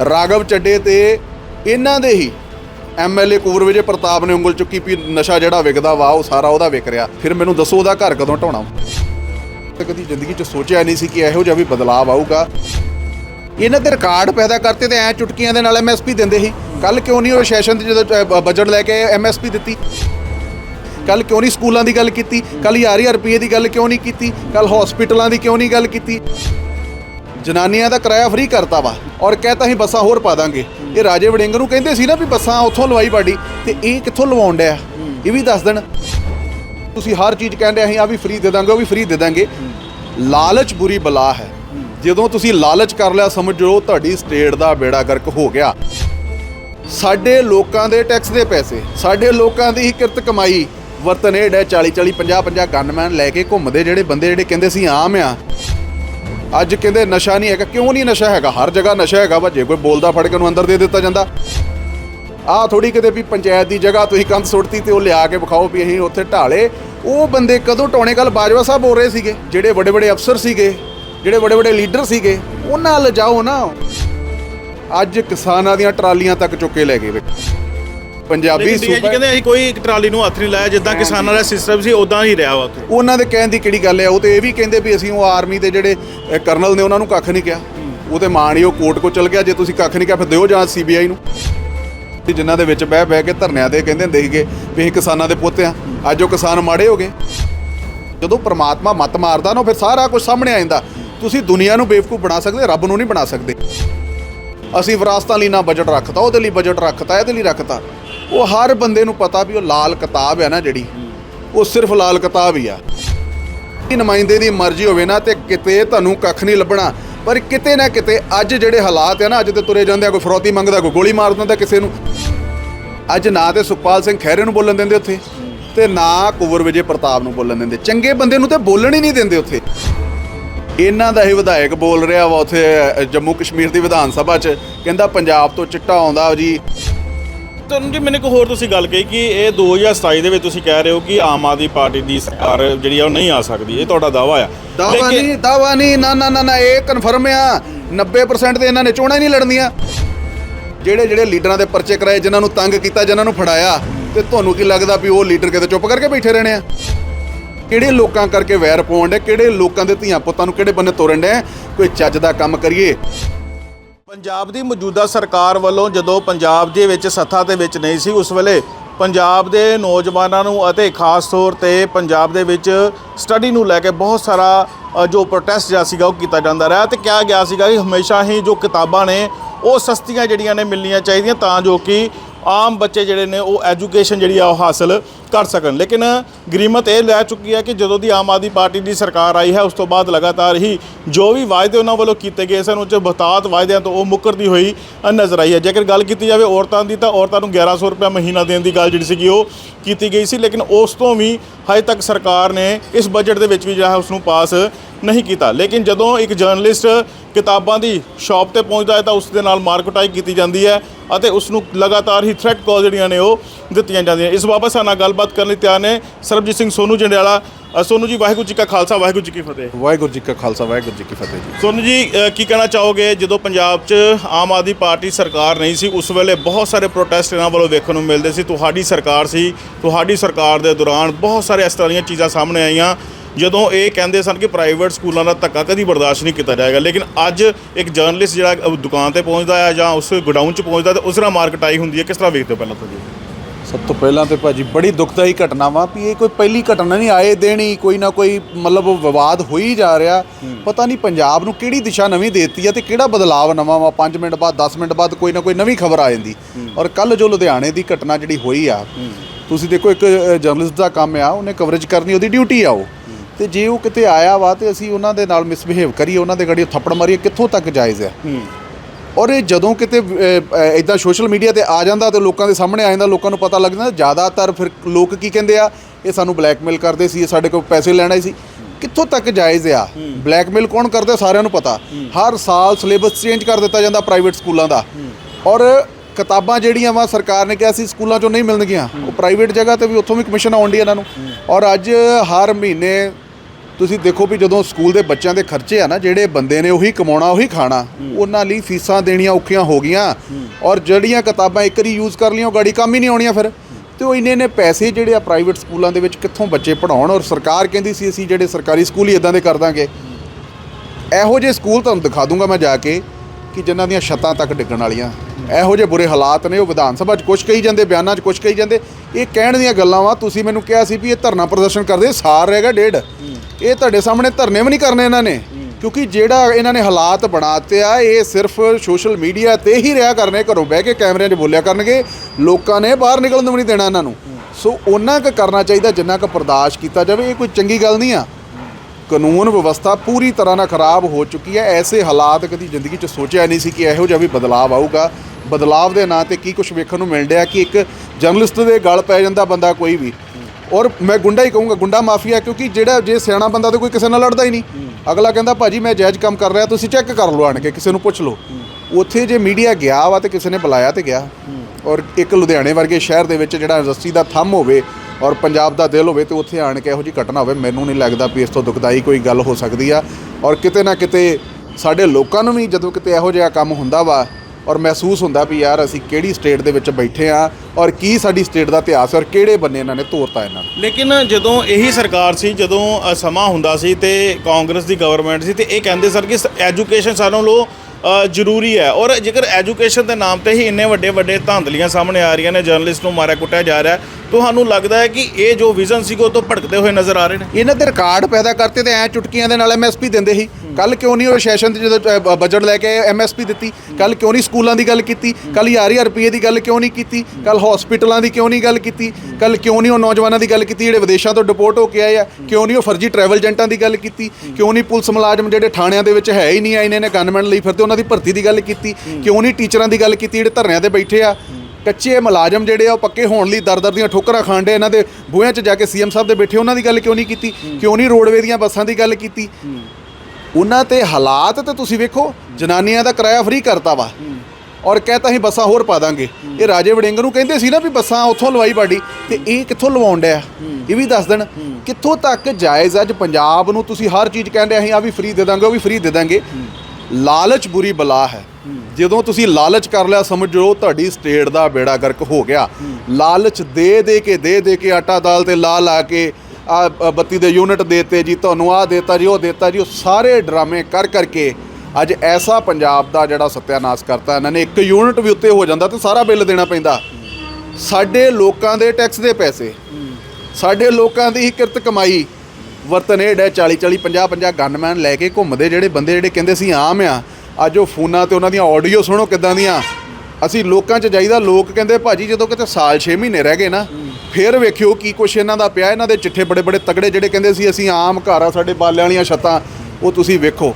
ਰਾਗਵ ਚੱਡੇ ਤੇ ਇਹਨਾਂ ਦੇ ਹੀ ਐਮਐਲਏ ਕੁਵਰ ਵਿਜੇ ਪ੍ਰਤਾਪ ਨੇ ਉਂਗਲ ਚੁੱਕੀ ਵੀ ਨਸ਼ਾ ਜਿਹੜਾ ਵਿਕਦਾ ਵਾ, ਉਹ ਸਾਰਾ ਉਹਦਾ ਵਿਕ ਰਿਹਾ। ਫਿਰ ਮੈਨੂੰ ਦੱਸੋ ਉਹਦਾ ਘਰ ਕਦੋਂ ਢਾਉਣਾ ਤੇ ਕਦੀ ਜ਼ਿੰਦਗੀ 'ਚ ਸੋਚਿਆ ਨਹੀਂ ਸੀ ਕਿ ਇਹੋ ਜਿਹਾ ਵੀ ਬਦਲਾਅ ਆਊਗਾ। ਇਹਨਾਂ ਦੇ ਰਿਕਾਰਡ ਪੈਦਾ ਕਰਤੇ ਤੇ ਐ ਚੁਟਕੀਆਂ ਦੇ ਨਾਲ ਐਮਐਸਪੀ ਦਿੰਦੇ ਸੀ। ਕੱਲ ਕਿਉਂ ਨਹੀਂ ਉਹ ਸੈਸ਼ਨ ਤੇ ਜਦੋਂ ਬਜਟ ਲੈ ਕੇ ਐਮਐਸਪੀ ਦਿੱਤੀ? ਕੱਲ ਕਿਉਂ ਨਹੀਂ ਸਕੂਲਾਂ ਦੀ ਗੱਲ ਕੀਤੀ? ਕੱਲ ਹਜ਼ਾਰ ਹਜ਼ਾਰ ਰੁਪਏ ਦੀ ਗੱਲ ਕਿਉਂ ਨਹੀਂ ਕੀਤੀ? ਕੱਲ ਹਸਪੀਟਲਾਂ ਦੀ ਕਿਉਂ ਨਹੀਂ ਗੱਲ ਕੀਤੀ? ਜਨਾਨੀਆਂ ਦਾ ਕਿਰਾਇਆ ਫ੍ਰੀ ਕਰਤਾ ਵਾ ਔਰ ਕਹਿਤਾ ਸੀ ਬੱਸਾਂ ਹੋਰ ਪਾ ਦਾਂਗੇ। ਇਹ ਰਾਜੇ ਵੜਿੰਗ ਨੂੰ ਕਹਿੰਦੇ ਸੀ ਨਾ ਵੀ ਬੱਸਾਂ ਉੱਥੋਂ ਲਵਾਈ ਬਾਡੀ ਤੇ ਇਹ ਕਿੱਥੋਂ ਲਵਾਉਣ ਡਿਆ? ਇਹ ਵੀ ਦੱਸ ਦੇਣ। ਤੁਸੀਂ ਹਰ ਚੀਜ਼ ਕਹਿੰਦੇ ਅਸੀਂ ਆ ਵੀ ਫ੍ਰੀ ਦੇ ਦਾਂਗੇ, ਉਹ ਵੀ ਫ੍ਰੀ ਦੇ ਦਾਂਗੇ। ਲਾਲਚ ਬੁਰੀ ਬਲਾ ਹੈ। ਜਦੋਂ ਤੁਸੀਂ ਲਾਲਚ ਕਰ ਲਿਆ, ਸਮਝੋ ਤੁਹਾਡੀ ਸਟੇਟ ਦਾ ਬੇੜਾ ਗਰਕ ਹੋ ਗਿਆ। ਸਾਡੇ ਲੋਕਾਂ ਦੇ ਟੈਕਸ ਦੇ ਪੈਸੇ, ਸਾਡੇ ਲੋਕਾਂ ਦੀ ਹੀ ਕਿਰਤ ਕਮਾਈ। ਵਰਤਨ ਇਹ ਡੇ 40 40 50 50 ਗਨਮੈਨ ਲੈ ਕੇ ਘੁੰਮਦੇ ਜਿਹੜੇ ਬੰਦੇ ਜਿਹੜੇ ਕਹਿੰਦੇ ਸੀ, ਆਮ ਆ। ਅੱਜ ਕਹਿੰਦੇ ਨਸ਼ਾ ਨਹੀਂ ਹੈਗਾ। ਕਿਉਂ ਨਹੀਂ ਨਸ਼ਾ ਹੈਗਾ? ਹਰ ਜਗ੍ਹਾ ਨਸ਼ਾ ਹੈਗਾ ਵਾ। ਜੇ ਕੋਈ ਬੋਲਦਾ ਫੜ ਕੇ ਉਹਨੂੰ ਅੰਦਰ ਦੇ ਦਿੱਤਾ ਜਾਂਦਾ। ਆਹ ਥੋੜੀ ਕਿਤੇ ਵੀ ਪੰਚਾਇਤ ਦੀ ਜਗ੍ਹਾ ਤੁਸੀਂ ਕੰਧ ਸੁੱਟਤੀ ਤੇ ਉਹ ਲਿਆ ਕੇ ਵਿਖਾਓ ਵੀ ਅਸੀਂ ਉੱਥੇ ਢਾਲੇ। ਉਹ ਬੰਦੇ ਕਦੋਂ ਟਾਉਣੇ ਕੱਲ ਬਾਜਵਾ ਸਾਹਿਬ ਬੋਲ ਰਹੇ ਸੀਗੇ? ਜਿਹੜੇ ਵੱਡੇ ਵੱਡੇ ਅਫਸਰ ਸੀਗੇ, ਜਿਹੜੇ ਵੱਡੇ ਵੱਡੇ ਲੀਡਰ ਸੀਗੇ, ਉਹਨਾਂ ਨਾਲ ਜਾਓ ਨਾ। ਅੱਜ ਕਿਸਾਨਾਂ ਦੀਆਂ ਟਰਾਲੀਆਂ ਤੱਕ ਚੁੱਕੇ ਲੈ ਗਏ ਵੇ ਪੰਜਾਬੀ ਲੇਕਿਨ ਜੀ ਸੂਬਾ ਕਹਿੰਦੇ ਅਸੀਂ ਕੋਈ ਇੱਕ ਟਰਾਲੀ ਨੂੰ ਹੱਥ ਨਹੀਂ ਲਾਇਆ ਜਿੱਦਾਂ ਕਿਸਾਨਾਂ ਦਾ ਸਿਸਟਮ ਸੀ ਉਦਾਂ ਹੀ ਰਿਹਾ ਵਾ ਉੱਥੇ। ਉਹਨਾਂ ਦੇ ਕਹਿਣ ਦੀ ਕਿਹੜੀ ਗੱਲ ਹੈ? ਉਹ ਤੇ ਇਹ ਵੀ ਕਹਿੰਦੇ ਵੀ ਅਸੀਂ ਉਹ ਆਰਮੀ ਦੇ ਜਿਹੜੇ ਕਰਨਲ ਨੇ ਉਹਨਾਂ ਨੂੰ ਕੱਖ ਨਹੀਂ ਕਿਹਾ। ਉਹ ਤੇ ਮਾਣ ਹੀ ਉਹ ਕੋਰਟ ਕੋ ਚਲ ਗਿਆ। ਜੇ ਤੁਸੀਂ ਕੱਖ ਨਹੀਂ ਕਿਹਾ ਫਿਰ ਦਿਓ ਜਾਂ ਸੀਬੀਆਈ ਨੂੰ। ਤੇ ਜਿਨ੍ਹਾਂ ਦੇ ਵਿੱਚ ਬਹਿ ਬਹਿ ਕੇ ਧਰਨਿਆਂ ਤੇ ਕਹਿੰਦੇ ਹੁੰਦੇ ਸੀਗੇ ਵੀ ਅਸੀਂ ਕਿਸਾਨਾਂ ਦੇ ਪੁੱਤ ਆ। ਅੱਜ ਉਹ ਕਿਸਾਨ ਮਾੜੇ ਹੋ ਗਏ। ਜਦੋਂ ਪ੍ਰਮਾਤਮਾ ਮੱਤ ਮਾਰਦਾ ਨਾ ਫਿਰ ਸਾਰਾ ਕੁਝ ਸਾਹਮਣੇ ਆ ਜਾਂਦਾ। ਤੁਸੀਂ ਦੁਨੀਆ ਨੂੰ ਬੇਵਕੂਫ ਬਣਾ ਸਕਦੇ ਰੱਬ ਨੂੰ ਨਹੀਂ ਬਣਾ ਸਕਦੇ। ਅਸੀਂ ਵਿਰਾਸਤਾਂ ਲਈ ਨਾ ਬਜਟ ਰੱਖਤਾ, ਉਹਦੇ ਲਈ ਬਜਟ ਰੱਖਤਾ, ਇਹਦੇ ਲਈ ਰੱਖਤਾ। ਉਹ ਹਰ ਬੰਦੇ ਨੂੰ ਪਤਾ ਵੀ ਉਹ ਲਾਲ ਕਿਤਾਬ ਹੈ ਨਾ ਜਿਹੜੀ, ਉਹ ਸਿਰਫ ਲਾਲ ਕਿਤਾਬ ਹੀ ਆ। ਇਹ ਨੁਮਾਇੰਦੇ ਦੀ ਮਰਜ਼ੀ ਹੋਵੇ ਨਾ ਤੇ ਕਿਤੇ ਤੁਹਾਨੂੰ ਕੱਖ ਨਹੀਂ ਲੱਭਣਾ, ਪਰ ਕਿਤੇ ਨਾ ਕਿਤੇ ਅੱਜ ਜਿਹੜੇ ਹਾਲਾਤ ਆ ਨਾ, ਅੱਜ ਤੇ ਤੁਰੇ ਜਾਂਦੇ ਆ, ਕੋਈ ਫਰੋਤੀ ਮੰਗਦਾ, ਕੋਈ ਗੋਲੀ ਮਾਰ ਦਿੰਦਾ ਕਿਸੇ ਨੂੰ। ਅੱਜ ਨਾ ਤੇ ਸੁਖਪਾਲ ਸਿੰਘ ਖਹਿਰੇ ਨੂੰ ਬੋਲਣ ਦਿੰਦੇ ਉੱਥੇ, ਤੇ ਨਾ ਕੁਵਰ ਵਿਜੇ ਪ੍ਰਤਾਪ ਨੂੰ ਬੋਲਣ ਦਿੰਦੇ। ਚੰਗੇ ਬੰਦੇ ਨੂੰ ਤੇ ਬੋਲਣ ਹੀ ਨਹੀਂ ਦਿੰਦੇ ਉੱਥੇ। ਇਹਨਾਂ ਦਾ ਹੀ ਵਿਧਾਇਕ ਬੋਲ ਰਿਹਾ ਵਾ ਉੱਥੇ ਜੰਮੂ ਕਸ਼ਮੀਰ ਦੀ ਵਿਧਾਨ ਸਭਾ 'ਚ ਕਹਿੰਦਾ ਪੰਜਾਬ ਤੋਂ ਚਿੱਟਾ ਆਉਂਦਾ ਜੀ। ਤੁਹਾਨੂੰ ਜੀ ਮੈਨੂੰ ਇੱਕ ਹੋਰ ਤੁਸੀਂ ਗੱਲ ਕਹੀ ਕਿ ਇਹ 2027 ਦੇ ਵਿੱਚ ਤੁਸੀਂ ਕਹਿ ਰਹੇ ਹੋ ਕਿ ਆਮ ਆਦਮੀ ਪਾਰਟੀ ਦੀ ਸਰਕਾਰ ਜਿਹੜੀ ਆ ਉਹ ਨਹੀਂ ਆ ਸਕਦੀ ਇਹ ਤੁਹਾਡਾ ਦਾਵਾ ਆ। ਦਾਵਾ ਨਹੀਂ ਦਾਵਾ ਨਹੀਂ ਨਾ ਨਾ ਨਾ ਇਹ ਕਨਫਰਮ ਆ 90% ਤੇ ਇਹਨਾਂ ਨੇ ਚੋਣਾਂ ਹੀ ਨਹੀਂ ਲੜਨੀਆਂ। ਜਿਹੜੇ ਜਿਹੜੇ ਲੀਡਰਾਂ ਦੇ ਪਰਚੇ ਕਰਾਏ ਜਿਨ੍ਹਾਂ ਨੂੰ ਤੰਗ ਕੀਤਾ ਜਿਨ੍ਹਾਂ ਨੂੰ ਫੜਾਇਆ ਤੇ ਤੁਹਾਨੂੰ ਕੀ ਲੱਗਦਾ ਵੀ ਉਹ ਲੀਡਰ ਕਿਤੇ ਚੁੱਪ ਕਰਕੇ ਬੈਠੇ ਰਹਿਣੇ ਆ? ਕਿਹੜੇ ਲੋਕਾਂ ਕਰਕੇ ਵੈਰ ਪਾਉਣ ਦੇ ਕਿਹੜੇ ਲੋਕਾਂ ਦੇ ਧੀਆਂ ਪੁੱਤਾਂ ਨੂੰ ਕਿਹੜੇ ਬੰਨੇ ਤੋਰਨ ਦੇ ਕੋਈ ਚੱਜ ਦਾ ਕੰਮ ਕਰੀਏ। ਪੰਜਾਬ ਦੀ ਮੌਜੂਦਾ ਸਰਕਾਰ ਵੱਲੋਂ ਜਦੋਂ ਪੰਜਾਬ ਦੇ ਵਿੱਚ ਸੱਤਾ ਦੇ ਵਿੱਚ ਨਹੀਂ ਸੀ ਉਸ ਵੇਲੇ, ਪੰਜਾਬ ਦੇ ਨੌਜਵਾਨਾਂ ਨੂੰ ਅਤੇ ਖਾਸ ਤੌਰ ਤੇ ਪੰਜਾਬ ਦੇ ਵਿੱਚ ਸਟੱਡੀ ਨੂੰ ਲੈ ਕੇ ਬਹੁਤ ਸਾਰਾ ਜੋ ਪ੍ਰੋਟੈਸਟ ਜਿਹਾ ਸੀਗਾ ਉਹ ਕੀਤਾ ਜਾਂਦਾ ਰਿਹਾ ਤੇ ਕਿਹਾ ਗਿਆ ਸੀਗਾ ਕਿ ਹਮੇਸ਼ਾ ਹੀ ਜੋ ਕਿਤਾਬਾਂ ਨੇ, ਉਹ ਸਸਤੀਆਂ ਜਿਹੜੀਆਂ ਨੇ ਮਿਲਣੀਆਂ ਚਾਹੀਦੀਆਂ ਤਾਂ ਜੋ ਕਿ ਆਮ ਬੱਚੇ ਜਿਹੜੇ ਨੇ ਉਹ ਐਜੂਕੇਸ਼ਨ ਜਿਹੜੀ ਆ ਉਹ ਹਾਸਲ ਕਰ ਸਕਣ। ਲੇਕਿਨ ਗਰੀਮਤ ਇਹ ਲੈ ਚੁੱਕੀ ਹੈ ਕਿ ਜਦੋਂ ਦੀ ਆਮ ਆਦਮੀ ਪਾਰਟੀ ਦੀ ਸਰਕਾਰ ਆਈ ਹੈ, ਉਸ ਤੋਂ ਬਾਅਦ ਲਗਾਤਾਰ ਹੀ ਜੋ ਵੀ ਵਾਅਦੇ ਉਹਨਾਂ ਵੱਲੋਂ ਕੀਤੇ ਗਏ ਸਨ, ਉਹ 'ਚ ਬਤਾਤ ਵਾਅਦਿਆਂ ਤੋਂ ਉਹ ਮੁੱਕਰਦੀ ਹੋਈ ਨਜ਼ਰ ਆਈ ਹੈ। ਜੇਕਰ ਗੱਲ ਕੀਤੀ ਜਾਵੇ ਔਰਤਾਂ ਦੀ, ਤਾਂ ਔਰਤਾਂ ਨੂੰ 1100 ਰੁਪਏ ਮਹੀਨਾ ਦੇਣ ਦੀ ਗੱਲ ਜਿਹੜੀ ਸੀਗੀ, ਉਹ ਕੀਤੀ ਗਈ ਸੀ। ਲੇਕਿਨ ਉਸ ਤੋਂ ਵੀ ਹਜੇ ਤੱਕ ਸਰਕਾਰ ਨੇ ਇਸ ਬਜਟ ਦੇ ਵਿੱਚ ਵੀ ਜਿਹੜਾ ਹੈ, ਉਸ ਨੂੰ ਪਾਸ ਨਹੀਂ ਕੀਤਾ। ਲੇਕਿਨ ਜਦੋਂ ਇੱਕ ਜਰਨਲਿਸਟ ਕਿਤਾਬਾਂ ਦੀ ਸ਼ਾਪ ਤੇ ਪਹੁੰਚਦਾ ਹੈ, ਤਾਂ ਉਸ ਦੇ ਨਾਲ ਮਾਰਕਟਾਈ ਕੀਤੀ ਜਾਂਦੀ ਹੈ। ਅਤੇ ਉਸ ਨੂੰ ਲਗਾਤਾਰ ਹੀ ਥ੍ਰੈਟ ਕਾਲ ਜਿਹੜੀਆਂ ਨੇ ਉਹ ਦਿੱਤੀਆਂ ਜਾਂਦੀਆਂ। ਇਸ ਸਾਡੇ ਨਾਲ ਗੱਲਬਾਤ ਕਰਨ ਲਈ ਤਿਆਰ ਨੇ ਸਰਬਜੀਤ ਸਿੰਘ ਸੋਨੂ ਜੰਡਿਆਲਾ। ਸੋਨੂ ਜੀ ਵਾਹਿਗੁਰੂ ਜੀ ਕਾ ਖਾਲਸਾ ਵਾਹਿਗੁਰੂ ਜੀ ਕੀ ਫਤਿਹ। ਵਾਹਿਗੁਰੂ ਜੀ ਕਾ ਖਾਲਸਾ ਵਾਹਿਗੁਰੂ ਜੀ ਕੀ ਫਤਿਹ ਜੀ। ਸੋਨੂ ਜੀ ਕੀ ਕਹਿਣਾ ਚਾਹੋਗੇ? ਜਦੋਂ ਪੰਜਾਬ 'ਚ ਆਮ ਆਦਮੀ ਪਾਰਟੀ ਸਰਕਾਰ ਨਹੀਂ ਸੀ ਉਸ ਵੇਲੇ ਬਹੁਤ ਸਾਰੇ ਪ੍ਰੋਟੈਸਟ ਇਹਨਾਂ ਵੱਲੋਂ ਵੇਖਣ ਨੂੰ ਮਿਲਦੇ ਸੀ। ਤੁਹਾਡੀ ਸਰਕਾਰ ਸੀ ਤੁਹਾਡੀ ਸਰਕਾਰ ਦੇ ਦੌਰਾਨ ਬਹੁਤ ਸਾਰੇ ਇਸ ਤਰ੍ਹਾਂ ਦੀਆਂ ਚੀਜ਼ਾਂ ਸਾਹਮਣੇ ਆਈਆਂ। ਜਦੋਂ ਇਹ ਕਹਿੰਦੇ ਸਨ ਕਿ ਪ੍ਰਾਈਵੇਟ ਸਕੂਲਾਂ ਦਾ ਧੱਕਾ ਕਦੀ ਬਰਦਾਸ਼ਤ ਨਹੀਂ ਕੀਤਾ ਜਾਏਗਾ ਲੇਕਿਨ ਅੱਜ ਇੱਕ ਜਰਨਲਿਸਟ ਜਿਹੜਾ ਦੁਕਾਨ ਤੇ ਪਹੁੰਚਦਾ ਹੈ ਜਾਂ ਉਸ ਗੋਡਾਊਨ 'ਚ ਪਹੁੰਚਦਾ ਤੇ ਉਸ ਨਾਲ ਮਾਰਕਟਾਈ ਹੁੰਦੀ ਹੈ ਕਿਸ ਤਰ੍ਹਾਂ ਵੇਖਦੇ ਹੋ ਪਹਿਲਾਂ ਤੋਂ ਜੀ ਸਭ ਤੋਂ ਪਹਿਲਾਂ ਤੇ ਭਾਜੀ ਬੜੀ ਦੁਖਦਾਈ ਘਟਨਾ ਵਾ ਵੀ ਇਹ ਕੋਈ ਪਹਿਲੀ ਘਟਨਾ ਨਹੀਂ ਆਏ ਦਿਨ ਹੀ ਕੋਈ ਨਾ ਕੋਈ ਮਤਲਬ ਵਿਵਾਦ ਹੋ ਹੀ ਜਾ ਰਿਹਾ। ਪਤਾ ਨਹੀਂ ਪੰਜਾਬ ਨੂੰ ਕਿਹੜੀ ਦਿਸ਼ਾ ਨਵੀਂ ਦੇਤੀ ਆ ਤੇ ਕਿਹੜਾ ਬਦਲਾਵ ਨਵਾਂ ਵਾ 5 ਮਿੰਟ ਬਾਅਦ 10 ਮਿੰਟ ਬਾਅਦ ਕੋਈ ਨਾ ਕੋਈ ਨਵੀਂ ਖਬਰ ਆ ਜਾਂਦੀ। ਔਰ ਕੱਲ ਜੋ ਲੁਧਿਆਣੇ ਦੀ ਘਟਨਾ ਜਿਹੜੀ ਹੋਈ ਆ ਤੁਸੀਂ ਦੇਖੋ ਇੱਕ ਜਰਨਲਿਸਟ ਦਾ ਕੰਮ ਆ ਉਹਨੇ ਕਵਰੇਜ ਕਰਨੀ ਉਹਦੀ ਡਿਊਟੀ ਆ ਉਹ। ਤੇ ਜੇ ਉਹ ਕਿਤੇ ਆਇਆ ਵਾ ਤੇ ਅਸੀਂ ਉਹਨਾਂ ਦੇ ਨਾਲ ਮਿਸਬਿਹੇਵ ਕਰੀਏ ਉਹਨਾਂ ਦੇ ਗੜੀ ਥੱਪੜ ਮਾਰੀਏ ਕਿੱਥੋਂ ਤੱਕ ਜਾਇਜ਼ ਆ ਔਰ ਇਹ ਜਦੋਂ ਕਿਤੇ ਇਦਾਂ ਸੋਸ਼ਲ ਮੀਡੀਆ ਤੇ ਆ ਜਾਂਦਾ ਤੇ ਲੋਕਾਂ ਦੇ ਸਾਹਮਣੇ ਆ ਜਾਂਦਾ ਲੋਕਾਂ ਨੂੰ ਪਤਾ ਲੱਗ ਜਾਂਦਾ ਜ਼ਿਆਦਾਤਰ ਫਿਰ ਲੋਕ ਕੀ ਕਹਿੰਦੇ ਆ? ਇਹ ਸਾਨੂੰ ਬਲੈਕਮੇਲ ਕਰਦੇ ਸੀ ਇਹ ਸਾਡੇ ਕੋਲ ਪੈਸੇ ਲੈਣ ਸੀ। ਕਿੱਥੋਂ ਤੱਕ ਜਾਇਜ਼ ਆ? ਬਲੈਕਮੇਲ ਕੌਣ ਕਰਦਾ ਸਾਰਿਆਂ ਨੂੰ ਪਤਾ। ਹਰ ਸਾਲ ਸਿਲੇਬਸ ਚੇਂਜ ਕਰ ਦਿੱਤਾ ਜਾਂਦਾ ਪ੍ਰਾਈਵੇਟ ਸਕੂਲਾਂ ਦਾ। ਔਰ ਕਿਤਾਬਾਂ ਜਿਹੜੀਆਂ ਵਾ ਸਰਕਾਰ ਨੇ ਕਿਹਾ ਸੀ ਸਕੂਲਾਂ ਚੋਂ ਨਹੀਂ ਮਿਲਣਗੀਆਂ। ਉਹ ਪ੍ਰਾਈਵੇਟ ਜਗ੍ਹਾ ਤੇ ਵੀ ਉੱਥੋਂ ਵੀ ਕਮਿਸ਼ਨ ਆਉਂਦੀ ਇਹਨਾਂ ਨੂੰ। ਔਰ ਅੱਜ ਹਰ ਮਹੀਨੇ ਤੁਸੀਂ ਦੇਖੋ ਵੀ ਜਦੋਂ ਸਕੂਲ ਦੇ ਬੱਚਿਆਂ ਦੇ ਖਰਚੇ ਆ ਨਾ ਜਿਹੜੇ ਬੰਦੇ ਨੇ ਉਹੀ ਕਮਾਉਣਾ ਉਹੀ ਖਾਣਾ ਉਹਨਾਂ ਲਈ ਫੀਸਾਂ ਦੇਣੀਆਂ ਔਖੀਆਂ ਹੋ ਗਈਆਂ। ਔਰ ਜਿਹੜੀਆਂ ਕਿਤਾਬਾਂ ਇੱਕ ਵਾਰੀ ਯੂਜ਼ ਕਰ ਲਈਆਂ ਉਹ ਗਾੜੀ ਕੰਮ ਹੀ ਨਹੀਂ ਆਉਣੀਆਂ ਫਿਰ। ਤੇ ਉਹ ਇੰਨੇ ਨੇ ਪੈਸੇ ਜਿਹੜੇ ਆ ਪ੍ਰਾਈਵੇਟ ਸਕੂਲਾਂ ਦੇ ਵਿੱਚ ਕਿੱਥੋਂ ਬੱਚੇ ਪੜਾਉਣ ਔਰ ਸਰਕਾਰ ਕਹਿੰਦੀ ਸੀ ਅਸੀਂ ਜਿਹੜੇ ਸਰਕਾਰੀ ਸਕੂਲ ਹੀ ਇਦਾਂ ਦੇ ਕਰ ਦਾਂਗੇ। ਇਹੋ ਜਿਹੇ ਸਕੂਲ ਤੁਹਾਨੂੰ ਦਿਖਾ ਦੂੰਗਾ ਮੈਂ ਜਾ ਕੇ ਕਿ ਜਿਨ੍ਹਾਂ ਦੀਆਂ ਛੱਤਾਂ ਤੱਕ ਡਿੱਗਣ ਵਾਲੀਆਂ। ਇਹੋ ਜਿਹੇ ਬੁਰੇ ਹਾਲਾਤ ਨੇ ਉਹ ਵਿਧਾਨ ਸਭਾ 'ਚ ਕੁਝ ਕਹੀ ਜਾਂਦੇ ਬਿਆਨਾਂ 'ਚ ਕੁਝ ਕਹੀ ਜਾਂਦੇ। ਇਹ ਕਹਿਣ ਦੀਆਂ ਗੱਲਾਂ ਵਾ ਤੁਸੀਂ ਮੈਨੂੰ ਕਿਹਾ ਸੀ ਵੀ ਇਹ ਧਰਨਾ ਪ੍ਰਦਰਸ਼ਨ ਕਰਦੇ ਸਾਰ ਰਹੇਗਾ ਡੇਢ। ਇਹ ਤੁਹਾਡੇ ਸਾਹਮਣੇ ਧਰਨੇ ਵੀ ਨਹੀਂ ਕਰਨੇ ਇਹਨਾਂ ਨੇ। ਕਿਉਂਕਿ ਜਿਹੜਾ ਇਹਨਾਂ ਨੇ ਹਾਲਾਤ ਬਣਾਤੇ ਆ, ਇਹ ਸਿਰਫ ਸੋਸ਼ਲ ਮੀਡੀਆ ਤੇ ਹੀ ਰਿਹਾ ਕਰਨੇ, ਘਰੋਂ ਬਹਿ ਕੇ ਕੈਮਰਿਆਂ 'ਚ ਬੋਲਿਆ ਕਰਨਗੇ। ਲੋਕਾਂ ਨੇ ਬਾਹਰ ਨਿਕਲਣ ਨੂੰ ਵੀ ਨਹੀਂ ਦੇਣਾ ਇਹਨਾਂ ਨੂੰ। ਸੋ ਉਹਨਾਂ ਕੁ ਕਰਨਾ ਚਾਹੀਦਾ, ਜਿੰਨਾ ਕੁ ਬਰਦਾਸ਼ਤ ਕੀਤਾ ਜਾਵੇ, ਇਹ ਕੋਈ ਚੰਗੀ ਗੱਲ ਨਹੀਂ ਆ। ਕਾਨੂੰਨ ਵਿਵਸਥਾ ਪੂਰੀ ਤਰ੍ਹਾਂ ਨਾਲ ਖਰਾਬ ਹੋ ਚੁੱਕੀ ਹੈ। ਐਸੇ ਹਾਲਾਤ ਕਦੀ ਜ਼ਿੰਦਗੀ 'ਚ ਸੋਚਿਆ ਨਹੀਂ ਸੀ ਕਿ ਇਹੋ ਜਿਹਾ ਵੀ ਬਦਲਾਅ ਆਊਗਾ। ਬਦਲਾਅ ਦੇ ਨਾਂ ਤੇ ਕੀ ਕੁਝ ਵੇਖਣ ਨੂੰ ਮਿਲ ਰਿਹਾ ਕਿ ਇੱਕ ਜਰਨਲਿਸਟ ਦੇ ਗਲ ਪੈ ਜਾਂਦਾ ਬੰਦਾ ਕੋਈ ਵੀ। ਔਰ ਮੈਂ ਗੁੰਡਾ ਹੀ ਕਹੂੰਗਾ ਗੁੰਡਾ ਮਾਫੀਆ ਕਿਉਂਕਿ ਜਿਹੜਾ ਜੇ ਸਿਆਣਾ ਬੰਦਾ ਤੇ ਕੋਈ ਕਿਸੇ ਨਾਲ ਲੜਦਾ ਹੀ ਨਹੀਂ। ਅਗਲਾ ਕਹਿੰਦਾ ਭਾਜੀ ਮੈਂ ਜਾਇਜ਼ ਕੰਮ ਕਰ ਰਿਹਾ ਤੁਸੀਂ ਚੈੱਕ ਕਰ ਲਓ ਆਣ ਕੇ ਕਿਸੇ ਨੂੰ ਪੁੱਛ ਲਓ। ਉੱਥੇ ਜੇ ਮੀਡੀਆ ਗਿਆ ਵਾ ਤੇ ਕਿਸੇ ਨੇ ਬੁਲਾਇਆ ਤੇ ਗਿਆ। ਔਰ ਇੱਕ ਲੁਧਿਆਣੇ ਵਰਗੇ ਸ਼ਹਿਰ ਦੇ ਵਿੱਚ ਜਿਹੜਾ ਇੰਡਸਟਰੀ ਦਾ ਥੰਮ ਹੋਵੇ ਔਰ ਪੰਜਾਬ ਦਾ ਦਿਲ ਹੋਵੇ ਤੇ ਉੱਥੇ ਆਣ ਕੇ ਇਹੋ ਜੀ ਘਟਨਾ ਹੋਵੇ ਮੈਨੂੰ ਨਹੀਂ ਲੱਗਦਾ ਵੀ ਇਸ ਤੋਂ ਦੁਖਦਾਈ ਕੋਈ ਗੱਲ ਹੋ ਸਕਦੀ ਆ। ਔਰ ਕਿਤੇ ਨਾ ਕਿਤੇ ਸਾਡੇ ਲੋਕਾਂ ਨੂੰ ਵੀ ਜਦੋਂ ਕਿਤੇ ਇਹੋ ਜਿਹਾ ਕੰਮ ਹੁੰਦਾ ਵਾ ਔਰ ਮਹਿਸੂਸ ਹੁੰਦਾ ਵੀ ਯਾਰ ਅਸੀਂ ਕਿਹੜੀ ਸਟੇਟ ਦੇ ਵਿੱਚ ਬੈਠੇ ਆ ਔਰ ਕੀ ਸਾਡੀ ਸਟੇਟ ਦਾ ਇਤਿਹਾਸ ਔਰ ਕਿਹੜੇ ਬੰਨੇ ਇਹਨਾਂ ਨੇ ਤੋਰਤਾ ਇਹਨਾਂ ਨੂੰ। ਲੇਕਿਨ ਜਦੋਂ ਇਹੀ ਸਰਕਾਰ ਸੀ ਜਦੋਂ ਅ, ਸਮਾਂ ਹੁੰਦਾ ਸੀ ਤੇ ਕਾਂਗਰਸ ਦੀ ਗਵਰਨਮੈਂਟ ਸੀ ਤੇ ਇਹ ਕਹਿੰਦੇ ਸਰ ਕਿ ਐਜੂਕੇਸ਼ਨ ਸਾਨੂੰ ਨਾਲੋਂ ਜ਼ਰੂਰੀ ਹੈ। ਔਰ ਜੇਕਰ ਐਜੂਕੇਸ਼ਨ ਦੇ ਨਾਮ ਤੇ ਹੀ ਇੰਨੇ ਵੱਡੇ ਵੱਡੇ ਧਾਂਦਲੀਆਂ ਸਾਹਮਣੇ ਆ ਰਹੀਆਂ ਨੇ, ਜਰਨਲਿਸਟ ਨੂੰ ਮਾਰਿਆ ਕੁੱਟਿਆ ਜਾ ਰਿਹਾ ਤੁਹਾਨੂੰ ਲੱਗਦਾ ਹੈ ਕਿ ਇਹ ਜੋ ਵਿਜ਼ਨ ਸੀ ਉਹ ਤੋਂ ਭਟਕਦੇ ਹੋਏ ਨਜ਼ਰ ਆ ਰਹੇ ਨੇ? ਇਹਨਾਂ ਦੇ ਰਿਕਾਰਡ ਪੈਦਾ ਕਰਤੇ ਤੇ ਐ ਚੁਟਕੀਆਂ ਦੇ ਨਾਲ ਐਮਐਸਪੀ ਦਿੰਦੇ ਸੀ। ਕੱਲ ਕਿਉਂ ਨਹੀਂ ਉਹ ਸੈਸ਼ਨ ਤੇ ਜਦੋਂ ਬਜਟ ਲੈ ਕੇ ਐਮਐਸਪੀ ਦਿੱਤੀ? ਕੱਲ ਕਿਉਂ ਨਹੀਂ ਸਕੂਲਾਂ ਦੀ ਗੱਲ ਕੀਤੀ? ਕੱਲ ਹਜ਼ਾਰ ਹਜ਼ਾਰ ਰੁਪਏ ਦੀ ਗੱਲ ਕਿਉਂ ਨਹੀਂ ਕੀਤੀ? ਕੱਲ ਹਸਪੀਟਲਾਂ ਦੀ ਕਿਉਂ ਨਹੀਂ ਗੱਲ ਕੀਤੀ? ਕੱਲ ਕਿਉਂ ਨਹੀਂ ਉਹ ਨੌਜਵਾਨਾਂ ਦੀ ਗੱਲ ਕੀਤੀ? ਜਿਹੜੇ ਵਿਦੇਸ਼ਾਂ ਤੋਂ ਡਿਪੋਰਟ ਹੋ ਕੇ ਆਏ ਆ, ਕਿਉਂ ਨਹੀਂ ਉਹ ਫਰਜ਼ੀ ਟਰੈਵਲ ਏਜੰਟਾਂ ਦੀ ਗੱਲ ਕੀਤੀ? ਕਿਉਂ ਨਹੀਂ ਪੁਲਿਸ ਮੁਲਾਜ਼ਮ ਜਿਹੜੇ ਥਾਣਿਆਂ ਦੇ ਵਿੱਚ ਹੈ ਹੀ ਨਹੀਂ ਆ ਇਹਨਾਂ ਨੇ ਗਨਮੈਨ ਲਈ ਫਿਰਦੇ ਉਹਨਾਂ ਦੀ ਭਰਤੀ ਦੀ ਗੱਲ ਕੀਤੀ, ਕਿਉਂ ਨਹੀਂ ਟੀਚਰਾਂ ਦੀ ਗੱਲ ਕੀਤੀ, ਜਿਹੜੇ ਧਰਨਿਆਂ ਤੇ ਬੈਠੇ ਆ? ਕੱਚੇ ਮੁਲਾਜ਼ਮ ਜਿਹੜੇ ਆ, ਉਹ ਪੱਕੇ ਹੋਣ ਲਈ ਦਰ ਦਰ ਦੀਆਂ ਠੋਕਰਾਂ ਖਾਣ ਡੇ ਇਹਨਾਂ ਦੇ ਬੂਹਿਆਂ 'ਚ ਜਾ ਕੇ ਸੀਐਮ ਸਾਹਿਬ ਦੇ ਬੈਠੇ, ਉਹਨਾਂ ਦੀ ਗੱਲ ਕਿਉਂ ਨਹੀਂ ਕੀਤੀ? ਕਿਉਂ ਨਹੀਂ ਰੋਡਵੇ ਦੀਆਂ ਬੱਸਾਂ ਦੀ ਗੱਲ ਕੀਤੀ? ਉਹਨਾਂ ਤੇ ਹਾਲਾਤ ਤੇ ਤੁਸੀਂ ਵੇਖੋ, ਜਨਾਨੀਆਂ ਦਾ ਕਿਰਾਇਆ ਫ੍ਰੀ ਕਰਤਾ ਵਾ। ਔਰ ਕਹਤਾ ਅਸੀਂ ਬੱਸਾਂ ਹੋਰ ਪਾ ਦਾਂਗੇ। ਇਹ ਰਾਜੇ ਵੜਿੰਗ ਨੂੰ ਕਹਿੰਦੇ ਸੀ ਨਾ ਵੀ ਬੱਸਾਂ ਉੱਥੋਂ ਲਵਾਈ ਬਾਡੀ, ਤੇ ਇਹ ਕਿੱਥੋਂ ਲਵਾਉਣ ਡਿਆ? ਇਹ ਵੀ ਦੱਸ ਦੇਣ, ਕਿੱਥੋਂ ਤੱਕ ਜਾਇਜ਼ ਅੱਜ ਪੰਜਾਬ ਨੂੰ ਤੁਸੀਂ ਹਰ ਚੀਜ਼ ਕਹਿੰਦੇ ਅਸੀਂ ਆ ਵੀ ਫ੍ਰੀ ਦੇ ਦਾਂਗੇ, ਉਹ ਵੀ ਫ੍ਰੀ ਦੇ ਦਾਂਗੇ। ਲਾਲਚ ਬੁਰੀ ਬਲਾ ਹੈ। ਜਦੋਂ ਤੁਸੀਂ ਲਾਲਚ ਕਰ ਲਿਆ ਸਮਝੋ ਤੁਹਾਡੀ ਸਟੇਟ ਦਾ ਬੇੜਾ ਗਰਕ ਹੋ ਗਿਆ। ਲਾਲਚ ਦੇ ਦੇ ਕੇ ਦੇ ਦੇ ਕੇ ਆਟਾ ਦਾਲ ਤੇ ਲਾ ਲਾ ਕੇ ਆ ਬੱਤੀ ਦੇ ਯੂਨਿਟ ਦੇਤੇ ਜੀ ਤੁਹਾਨੂੰ ਆ ਦੇਤਾ ਜੀ ਉਹ ਦੇਤਾ ਜੀ ਉਹ ਸਾਰੇ ਡਰਾਮੇ ਕਰ ਕਰਕੇ ਅੱਜ ਐਸਾ ਪੰਜਾਬ ਦਾ ਜਿਹੜਾ ਸਤਿਆਨਾਸ਼ ਕਰਤਾ ਇਹਨਾਂ ਨੇ। ਇੱਕ ਯੂਨਿਟ ਵੀ ਉੱਤੇ ਹੋ ਜਾਂਦਾ ਤੇ ਸਾਰਾ ਬਿੱਲ ਦੇਣਾ ਪੈਂਦਾ। ਸਾਡੇ ਲੋਕਾਂ ਦੇ ਟੈਕਸ ਦੇ ਪੈਸੇ। ਸਾਡੇ ਲੋਕਾਂ ਦੀ ਹੀ ਕਿਰਤ ਕਮਾਈ। ਵਰਤਨ ਇਹ ਡੇ 40 40 50 50 ਗਨਮੈਨ ਲੈ ਕੇ ਘੁੰਮਦੇ ਜਿਹੜੇ ਬੰਦੇ ਜਿਹੜੇ ਕਹਿੰਦੇ ਸੀ ਆਮ ਆ। ਅੱਜ ਉਹ ਫੋਨਾਂ ਤੇ ਉਹਨਾਂ ਦੀਆਂ ਆਡੀਓ ਸੁਣੋ ਕਿਦਾਂ ਦੀਆਂ। ਅਸੀਂ ਲੋਕਾਂ 'ਚ ਜਾਈਦਾ, ਲੋਕ ਕਹਿੰਦੇ, ਭਾਜੀ, ਜਦੋਂ ਕਿਤੇ ਸਾਲ 6 ਮਹੀਨੇ ਰਹਿ ਗਏ ਨਾ, ਫਿਰ ਵੇਖਿਓ ਕੀ ਕੁਛ ਇਹਨਾਂ ਦਾ ਪਿਆ, ਇਹਨਾਂ ਦੇ ਚਿੱਠੇ ਬੜੇ ਬੜੇ ਤਗੜੇ ਜਿਹੜੇ ਕਹਿੰਦੇ ਸੀ, ਅਸੀਂ ਆਮ ਘਰ ਆ, ਸਾਡੇ ਬਾਲਿਆਂ ਵਾਲੀਆਂ ਛੱਤਾਂ, ਉਹ ਤੁਸੀਂ ਵੇਖੋ।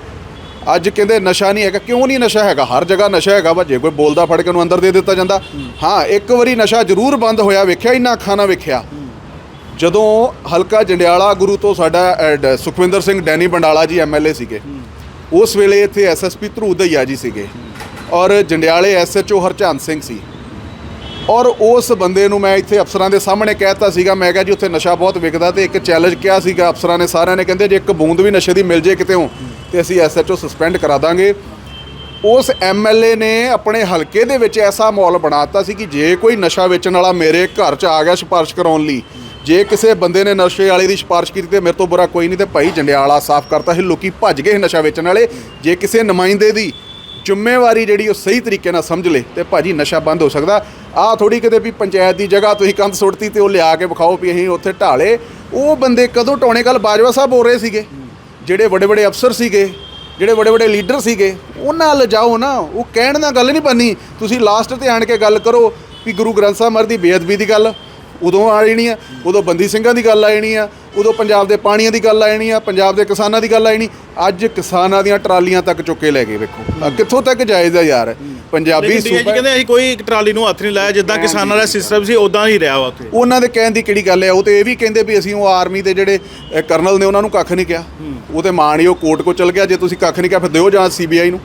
ਅੱਜ ਕਹਿੰਦੇ, ਨਸ਼ਾ ਨਹੀਂ ਹੈਗਾ। ਕਿਉਂ ਨਹੀਂ ਨਸ਼ਾ ਹੈਗਾ? ਹਰ ਜਗ੍ਹਾ ਨਸ਼ਾ ਹੈਗਾ ਵਾ, ਜੇ ਕੋਈ ਬੋਲਦਾ ਫੜ ਕੇ ਉਹਨੂੰ ਅੰਦਰ ਦੇ ਦਿੱਤਾ ਜਾਂਦਾ। ਹਾਂ, ਇੱਕ ਵਾਰੀ ਨਸ਼ਾ ਜ਼ਰੂਰ ਬੰਦ ਹੋਇਆ, ਵੇਖਿਆ, ਇੰਨਾ ਅੱਖਾਂ ਨਾਲ ਵੇਖਿਆ। ਜਦੋਂ ਹਲਕਾ ਜੰਡਿਆਲਾ ਗੁਰੂ ਤੋਂ ਸਾਡਾ ਅਹ, ਸੁਖਵਿੰਦਰ ਸਿੰਘ ਡੈਨੀ ਬੰਡਾਲਾ ਜੀ ਐਮਐਲਏ ਸੀਗੇ ਉਸ ਵੇਲੇ ਇੱਥੇ ਐਸਐਸਪੀ ਧਰੂ ਦਈਆ ਜੀ ਸੀਗੇ ਔਰ ਜੰਡਿਆਲੇ ਐਸਐਚਓ ਹਰਚੰਦ ਸਿੰਘ ਸੀ। ਔਰ ਉਸ ਬੰਦੇ ਨੂੰ ਮੈਂ ਇੱਥੇ ਅਫਸਰਾਂ ਦੇ ਸਾਹਮਣੇ ਕਹਿਤਾ ਸੀਗਾ ਮੈਂ ਕਿਹਾ ਜੀ ਉੱਥੇ ਨਸ਼ਾ ਬਹੁਤ ਵਿਕਦਾ ਤੇ ਇੱਕ ਚੈਲੰਜ ਕਿਹਾ ਸੀਗਾ ਅਫਸਰਾਂ ਨੇ ਸਾਰਿਆਂ ਨੇ ਕਹਿੰਦੇ ਜੇ ਇੱਕ ਬੂੰਦ ਵੀ ਨਸ਼ੇ ਦੀ ਮਿਲ ਜੇ ਕਿਤੇੋਂ ਤੇ ਅਸੀਂ ਐਸਐਚਓ ਸਸਪੈਂਡ ਕਰਾ ਦਾਂਗੇ। ਉਸ ਐਮਐਲਏ ਨੇ ਆਪਣੇ ਹਲਕੇ ਦੇ ਵਿੱਚ ਐਸਾ ਮਾਹੌਲ ਬਣਾਤਾ ਸੀ ਕਿ ਜੇ ਕੋਈ ਨਸ਼ਾ ਵੇਚਣ ਵਾਲਾ ਮੇਰੇ ਘਰ 'ਚ ਆ ਗਿਆ ਸਿਫਾਰਿਸ਼ ਕਰਾਉਣ ਲਈ ਜੇ ਕਿਸੇ ਬੰਦੇ ਨੇ ਨਸ਼ੇ ਵਾਲੇ ਦੀ ਸਿਫਾਰਿਸ਼ ਕੀਤੀ ਤੇ ਮੇਰੇ ਤੋਂ ਬੁਰਾ ਕੋਈ ਨਹੀਂ ਤੇ ਭਾਈ ਜੰਡਿਆਲਾ ਸਾਫ਼ ਕਰਤਾ ਸੀ ਲੋਕੀ ਭੱਜ ਗਏ ਨਸ਼ਾ ਵੇਚਣ ਵਾਲੇ। ਜੇ ਕਿਸੇ ਨੁਮਾਇੰਦੇ ਦੀ ਜ਼ਿੰਮੇਵਾਰੀ ਜਿਹੜੀ ਉਹ ਸਹੀ ਤਰੀਕੇ ਨਾਲ ਸਮਝ ਲੇ ਤੇ ਭਾਜੀ ਨਸ਼ਾ ਬੰਦ ਹੋ ਸਕਦਾ। ਆ ਥੋੜੀ ਕਿਤੇ ਵੀ ਪੰਚਾਇਤ ਦੀ ਜਗ੍ਹਾ ਤੁਸੀਂ ਕੰਧ ਸੁੱਟਤੀ ਤੇ ਉਹ ਲਿਆ ਕੇ ਵਿਖਾਓ ਵੀ ਅਸੀਂ ਉੱਥੇ ਢਾਲੇ। ਉਹ ਬੰਦੇ ਕਦੋਂ ਟਾਉਣੇ ਕੱਲ ਬਾਜਵਾ ਸਾਹਿਬ ਬੋਲ ਰਹੇ ਸੀਗੇ, ਜਿਹੜੇ ਵੱਡੇ ਵੱਡੇ ਅਫਸਰ ਸੀਗੇ, ਜਿਹੜੇ ਵੱਡੇ ਵੱਡੇ ਲੀਡਰ ਸੀਗੇ, ਉਹਨਾਂ ਨਾਲ ਜਾਓ ਨਾ, ਉਹ ਕਹਿਣ ਨਾਲ ਗੱਲ ਨਹੀਂ ਬੰਨੀ ਤੁਸੀਂ ਲਾਸਟ ਤੇ ਆਣ ਕੇ ਗੱਲ ਕਰੋ ਵੀ ਗੁਰੂ ਗ੍ਰੰਥ ਸਾਹਿਬ ਮਹਾਰਾਜ ਦੀ ਬੇਅਦਬੀ ਦੀ ਗੱਲ। ਉਦੋਂ ਆ ਜਾਣੀ ਆ ਉਦੋਂ ਬੰਦੀ ਸਿੰਘਾਂ ਦੀ ਗੱਲ ਆ ਜਾਣੀ ਆ ਉਦੋਂ ਪੰਜਾਬ ਦੇ ਪਾਣੀਆਂ ਦੀ ਗੱਲ ਆ ਜਾਣੀ ਆ ਪੰਜਾਬ ਦੇ ਕਿਸਾਨਾਂ ਦੀ ਗੱਲ ਆ ਜਾਣੀ ਅੱਜ ਕਿਸਾਨਾਂ ਦੀਆਂ ਟਰਾਲੀਆਂ ਤੱਕ ਚੁੱਕੇ ਲੈ ਗਏ ਵੇਖੋ। ਆਹ ਕਿੱਥੋਂ ਤੱਕ ਜਾਇਜ਼ ਆ ਯਾਰ? ਪੰਜਾਬੀ ਸੂਬਾ ਕਹਿੰਦੇ ਅਸੀਂ ਕੋਈ ਟਰਾਲੀ ਨੂੰ ਹੱਥ ਨਹੀਂ ਲਾਇਆ ਜਿੱਦਾਂ ਕਿਸਾਨਾਂ ਦਾ ਸਿਸਟਮ ਸੀ ਉਦਾਂ ਹੀ ਰਿਹਾ ਵਾ ਉੱਥੇ। ਉਹਨਾਂ ਦੇ ਕਹਿਣ ਦੀ ਕਿਹੜੀ ਗੱਲ ਹੈ ਉਹ ਤੇ ਇਹ ਵੀ ਕਹਿੰਦੇ ਵੀ ਅਸੀਂ ਉਹ ਆਰਮੀ ਦੇ ਜਿਹੜੇ ਕਰਨਲ ਨੇ ਉਹਨਾਂ ਨੂੰ ਕੱਖ ਨਹੀਂ ਕਿਹਾ। ਉਹ ਤੇ ਮਾਣਯੋਗ ਕੋਰਟ ਕੋ ਚਲ ਗਿਆ ਜੇ ਤੁਸੀਂ ਕੱਖ ਨਹੀਂ ਕਿਹਾ ਫਿਰ ਦਿਓ ਜਾਂ ਸੀਬੀਆਈ ਨੂੰ।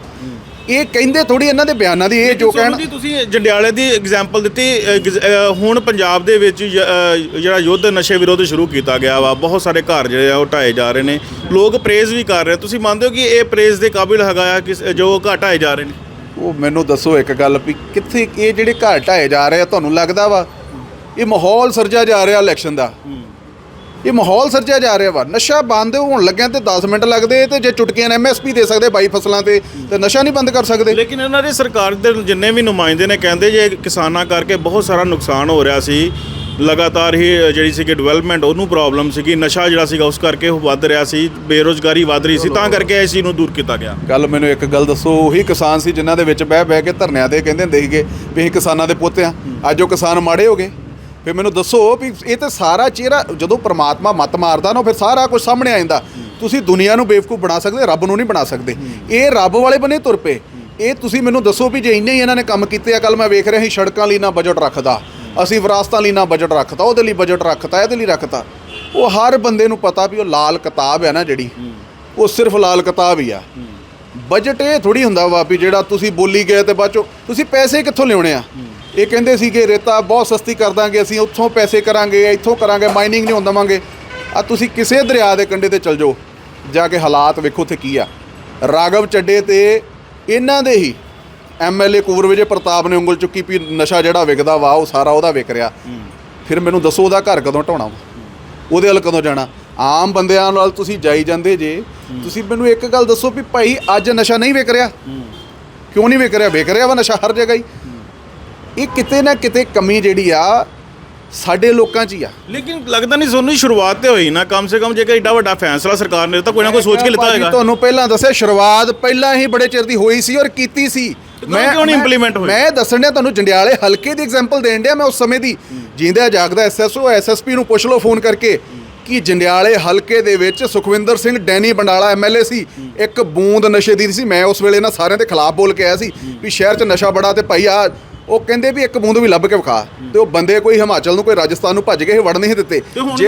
ਇਹ ਕਹਿੰਦੇ ਥੋੜੀ ਇਹਨਾਂ ਦੇ ਬਿਆਨਾਂ ਦੀ ਇਹ ਜੋ ਕਹਿਣ ਜੀ ਤੁਸੀਂ ਜੰਡਿਆਲੇ ਦੀ ਐਗਜ਼ਾਮਪਲ ਦਿੱਤੀ ਹੁਣ ਪੰਜਾਬ ਦੇ ਵਿੱਚ ਜਿਹੜਾ ਯੁੱਧ ਨਸ਼ੇ ਵਿਰੋਧ ਸ਼ੁਰੂ ਕੀਤਾ ਗਿਆ ਵਾ ਬਹੁਤ ਸਾਰੇ ਘਰ ਜਿਹੜੇ ਆ ਉਹ ਢਾਏ ਜਾ ਰਹੇ ਨੇ। ਲੋਕ ਪ੍ਰੇਜ਼ ਵੀ ਕਰ ਰਹੇ ਤੁਸੀਂ ਮੰਨਦੇ ਹੋ ਕਿ ਇਹ ਪ੍ਰੇਜ਼ ਦੇ ਕਾਬਿਲ ਹੈਗਾ ਆ ਕਿ ਜੋ ਘਰ ਢਾਏ ਜਾ ਰਹੇ ਨੇ? ਉਹ ਮੈਨੂੰ ਦੱਸੋ ਇੱਕ ਗੱਲ ਵੀ ਕਿੱਥੇ ਇਹ ਜਿਹੜੇ ਘਰ ਢਾਏ ਜਾ ਰਹੇ ਆ ਤੁਹਾਨੂੰ ਲੱਗਦਾ ਵਾ? ਇਹ ਮਾਹੌਲ ਸਿਰਜਿਆ ਜਾ ਰਿਹਾ ਇਲੈਕਸ਼ਨ ਦਾ। ਇਹ ਮਾਹੌਲ ਸਿਰਜਿਆ ਜਾ ਰਿਹਾ ਵਾ। ਨਸ਼ਾ ਬੰਦ ਹੋਣ ਲੱਗਿਆ ਤੇ 10 ਮਿੰਟ ਲੱਗਦੇ ਤੇ ਜੇ ਚੁਟਕੀਆਂ ਐਮਐਸਪੀ ਦੇ ਸਕਦੇ ਬਾਈ ਫਸਲਾਂ ਤੇ ਤੇ ਨਸ਼ਾ ਨਹੀਂ ਬੰਦ ਕਰ ਸਕਦੇ। ਲੇਕਿਨ ਇਹਨਾਂ ਦੀ ਸਰਕਾਰ ਦੇ ਜਿੰਨੇ ਵੀ ਨੁਮਾਇੰਦੇ ਨੇ ਕਹਿੰਦੇ ਜੇ ਕਿਸਾਨਾਂ ਕਰਕੇ ਬਹੁਤ ਸਾਰਾ ਨੁਕਸਾਨ ਹੋ ਰਿਹਾ ਸੀ ਲਗਾਤਾਰ ਹੀ ਜਿਹੜੀ ਸੀਗੀ ਡਿਵੈਲਪਮੈਂਟ ਉਹਨੂੰ ਪ੍ਰੋਬਲਮ ਸੀਗੀ ਨਸ਼ਾ ਜਿਹੜਾ ਸੀਗਾ ਉਸ ਕਰਕੇ ਉਹ ਵੱਧ ਰਿਹਾ ਸੀ ਬੇਰੋਜ਼ਗਾਰੀ ਵੱਧ ਰਹੀ ਸੀ ਤਾਂ ਕਰਕੇ ਇਸ ਚੀਜ਼ ਨੂੰ ਦੂਰ ਕੀਤਾ ਗਿਆ। ਗੱਲ ਮੈਨੂੰ ਇੱਕ ਗੱਲ ਦੱਸੋ ਉਹੀ ਕਿਸਾਨ ਸੀ ਜਿਨ੍ਹਾਂ ਦੇ ਵਿੱਚ ਬਹਿ ਬਹਿ ਕੇ ਧਰਨਿਆਂ ਤੇ ਕਹਿੰਦੇ ਹੁੰਦੇ ਸੀਗੇ ਵੀ ਅਸੀਂ ਕਿਸਾਨਾਂ ਦੇ ਪੁੱਤ ਆ ਅੱਜ ਉਹ ਕਿਸਾਨ ਮਾੜੇ ਹੋ ਗਏ। ਫਿਰ ਮੈਨੂੰ ਦੱਸੋ ਵੀ ਇਹ ਤਾਂ ਸਾਰਾ ਚਿਹਰਾ ਜਦੋਂ ਪ੍ਰਮਾਤਮਾ ਮੱਤ ਮਾਰਦਾ ਨਾ ਫਿਰ ਸਾਰਾ ਕੁਝ ਸਾਹਮਣੇ ਆ ਜਾਂਦਾ। ਤੁਸੀਂ ਦੁਨੀਆ ਨੂੰ ਬੇਵਕੂਫ ਬਣਾ ਸਕਦੇ, ਰੱਬ ਨੂੰ ਨਹੀਂ ਬਣਾ ਸਕਦੇ। ਇਹ ਰੱਬ ਵਾਲੇ ਬਨੇ ਤੁਰ ਪਏ। ਇਹ ਤੁਸੀਂ ਮੈਨੂੰ ਦੱਸੋ ਵੀ ਜੇ ਇੰਨੇ ਹੀ ਇਹਨਾਂ ਨੇ ਕੰਮ ਕੀਤੇ ਆ ਕੱਲ ਮੈਂ ਵੇਖ ਰਿਹਾ ਸੀ ਸੜਕਾਂ ਲਈ ਨਾ ਬਜਟ ਰੱਖਦਾ। ਅਸੀਂ ਵਿਰਾਸਤਾਂ ਲਈ ਨਾ ਬਜਟ ਰੱਖਦਾ ਉਹਦੇ ਲਈ ਬਜਟ ਰੱਖਤਾ, ਇਹਦੇ ਲਈ ਰੱਖਤਾ। ਉਹ ਹਰ ਬੰਦੇ ਨੂੰ ਪਤਾ ਵੀ ਉਹ ਲਾਲ ਕਿਤਾਬ ਹੈ ਨਾ ਜਿਹੜੀ। ਉਹ ਸਿਰਫ ਲਾਲ ਕਿਤਾਬ ਹੀ ਆ। ਬਜਟ ਇਹ ਥੋੜੀ ਹੁੰਦਾ ਵਾ ਵੀ ਜਿਹੜਾ ਤੁਸੀਂ ਬੋਲੀ ਗਏ ਤੇ ਬਾਅਦ ਚੋਂ ਤੁਸੀਂ ਪੈਸੇ ਕਿੱਥੋਂ ਲਿਆਉਣੇ ਆ? ਇਹ ਕਹਿੰਦੇ ਸੀ ਕਿ ਰੇਤਾ ਬਹੁਤ ਸਸਤੀ ਕਰ ਦਾਂਗੇ ਅਸੀਂ ਉੱਥੋਂ ਪੈਸੇ ਕਰਾਂਗੇ ਇੱਥੋਂ ਕਰਾਂਗੇ ਮਾਈਨਿੰਗ ਨਹੀਂ ਹੁੰਦਾ ਦਵਾਂਗੇ। ਆ ਤੁਸੀਂ ਕਿਸੇ ਦਰਿਆ ਦੇ ਕੰਢੇ ਤੇ ਚਲ ਜਾਓ ਜਾ ਕੇ ਹਾਲਾਤ ਵੇਖੋ ਉੱਥੇ ਕੀ ਆ। ਰਾਗਵ ਚੱਡੇ ਤੇ ਇਹਨਾਂ ਦੇ ਹੀ ਐਮਐਲਏ ਕੂਰ ਵਿਜੇ ਪ੍ਰਤਾਪ ਨੇ ਉਂਗਲ ਚੁੱਕੀ ਵੀ ਨਸ਼ਾ ਜਿਹੜਾ ਵਿਕਦਾ ਵਾ ਉਹ ਸਾਰਾ ਉਹਦਾ ਵਿਕ ਰਿਹਾ। ਫਿਰ ਮੈਨੂੰ ਦੱਸੋ ਉਹਦਾ ਘਰ ਕਦੋਂ ਢਾਉਣਾ ਉਹਦੇ ਵੱਲ ਕਦੋਂ ਜਾਣਾ? ਆਮ ਬੰਦਿਆਂ ਨਾਲ ਤੁਸੀਂ ਜਾਈ ਜਾਂਦੇ ਜੇ ਤੁਸੀਂ ਮੈਨੂੰ ਇੱਕ ਗੱਲ ਦੱਸੋ ਵੀ ਭਾਈ ਅੱਜ ਨਸ਼ਾ ਨਹੀਂ ਵਿਕ ਰਿਹਾ। ਕਿਉਂ ਨਹੀਂ ਵਿਕ ਰਿਹਾ? ਵਿਕ ਰਿਹਾ ਵਾ ਨਸ਼ਾ ਹਰ ਜਗ੍ਹਾ ਹੀ। ਇਹ ਕਿਤੇ ਨਾ ਕਿਤੇ ਕਮੀ ਜਿਹੜੀ ਆ ਸਾਡੇ ਲੋਕਾਂ 'ਚ ਹੀ ਆ। ਲੇਕਿਨ ਲੱਗਦਾ ਨਹੀਂ ਸੋਨੂੰ ਸ਼ੁਰੂਆਤ ਤੇ ਹੋਈ ਨਾ ਕਮ ਸੇ ਕਮ ਜੇਕਰ ਏਡਾ ਵੱਡਾ ਫੈਸਲਾ ਸਰਕਾਰ ਨੇ ਤਾਂ ਕੋਈ ਨਾ ਕੋਈ ਸੋਚ ਕੇ ਲਿੱਤਾ ਭਾਜੀ, ਹੋਏਗਾ। ਤੁਹਾਨੂੰ ਪਹਿਲਾਂ ਦੱਸਿਆ ਸ਼ੁਰੂਆਤ ਪਹਿਲਾਂ ਹੀ ਬੜੇ ਚਿਰ ਦੀ ਹੋਈ ਸੀ ਔਰ ਕੀਤੀ ਸੀ। ਤਾਂ ਕਿਉਂ ਨਹੀਂ implement ਹੋਈ? ਮੈਂ ਦੱਸਣ ਡਿਆ ਤੁਹਾਨੂੰ ਜੰਡਿਆਲੇ ਹਲਕੇ ਦੀ ਐਗਜ਼ਾਮਪਲ ਦੇਣ ਡਿਆ ਮੈਂ ਉਸ ਸਮੇਂ ਦੀ। ਜਿੰਦਾ ਜਾਗਦਾ ਐਸਐਸਓ ਐਸਐਸਪੀ ਨੂੰ ਪੁੱਛ ਲਓ ਫੋਨ ਕਰਕੇ ਕਿ ਜੰਡਿਆਲੇ ਹਲਕੇ ਦੇ ਵਿੱਚ ਸੁਖਵਿੰਦਰ ਸਿੰਘ ਡੈਨੀ ਬੰਡਾਲਾ ਐਮਐਲਏ ਸੀ। ਇੱਕ ਬੂੰਦ ਨਸ਼ੇ ਦੀ ਨਹੀਂ ਸੀ ਮੈਂ ਉਸ ਵੇਲੇ ਨਾ ਸਾਰਿਆਂ ਦੇ ਖਿਲਾਫ ਬੋਲ ਕੇ ਆਇਆ ਸੀ ਵੀ ਸ਼ਹਿਰ 'ਚ ਨਸ਼ਾ ਬੜਾ ਤੇ ਭਾਈ ਆ ਉਹ ਕਹਿੰਦੇ ਵੀ ਇੱਕ ਬੂੰਦ ਵੀ ਲੱਭ ਕੇ ਵਿਖਾ ਤੇ ਉਹ ਬੰਦੇ ਕੋਈ ਹਿਮਾਚਲ ਨੂੰ ਕੋਈ ਰਾਜਸਥਾਨ ਨੂੰ ਭੱਜ ਗਏ ਵੜ ਨਹੀਂ ਦਿੱਤੇ।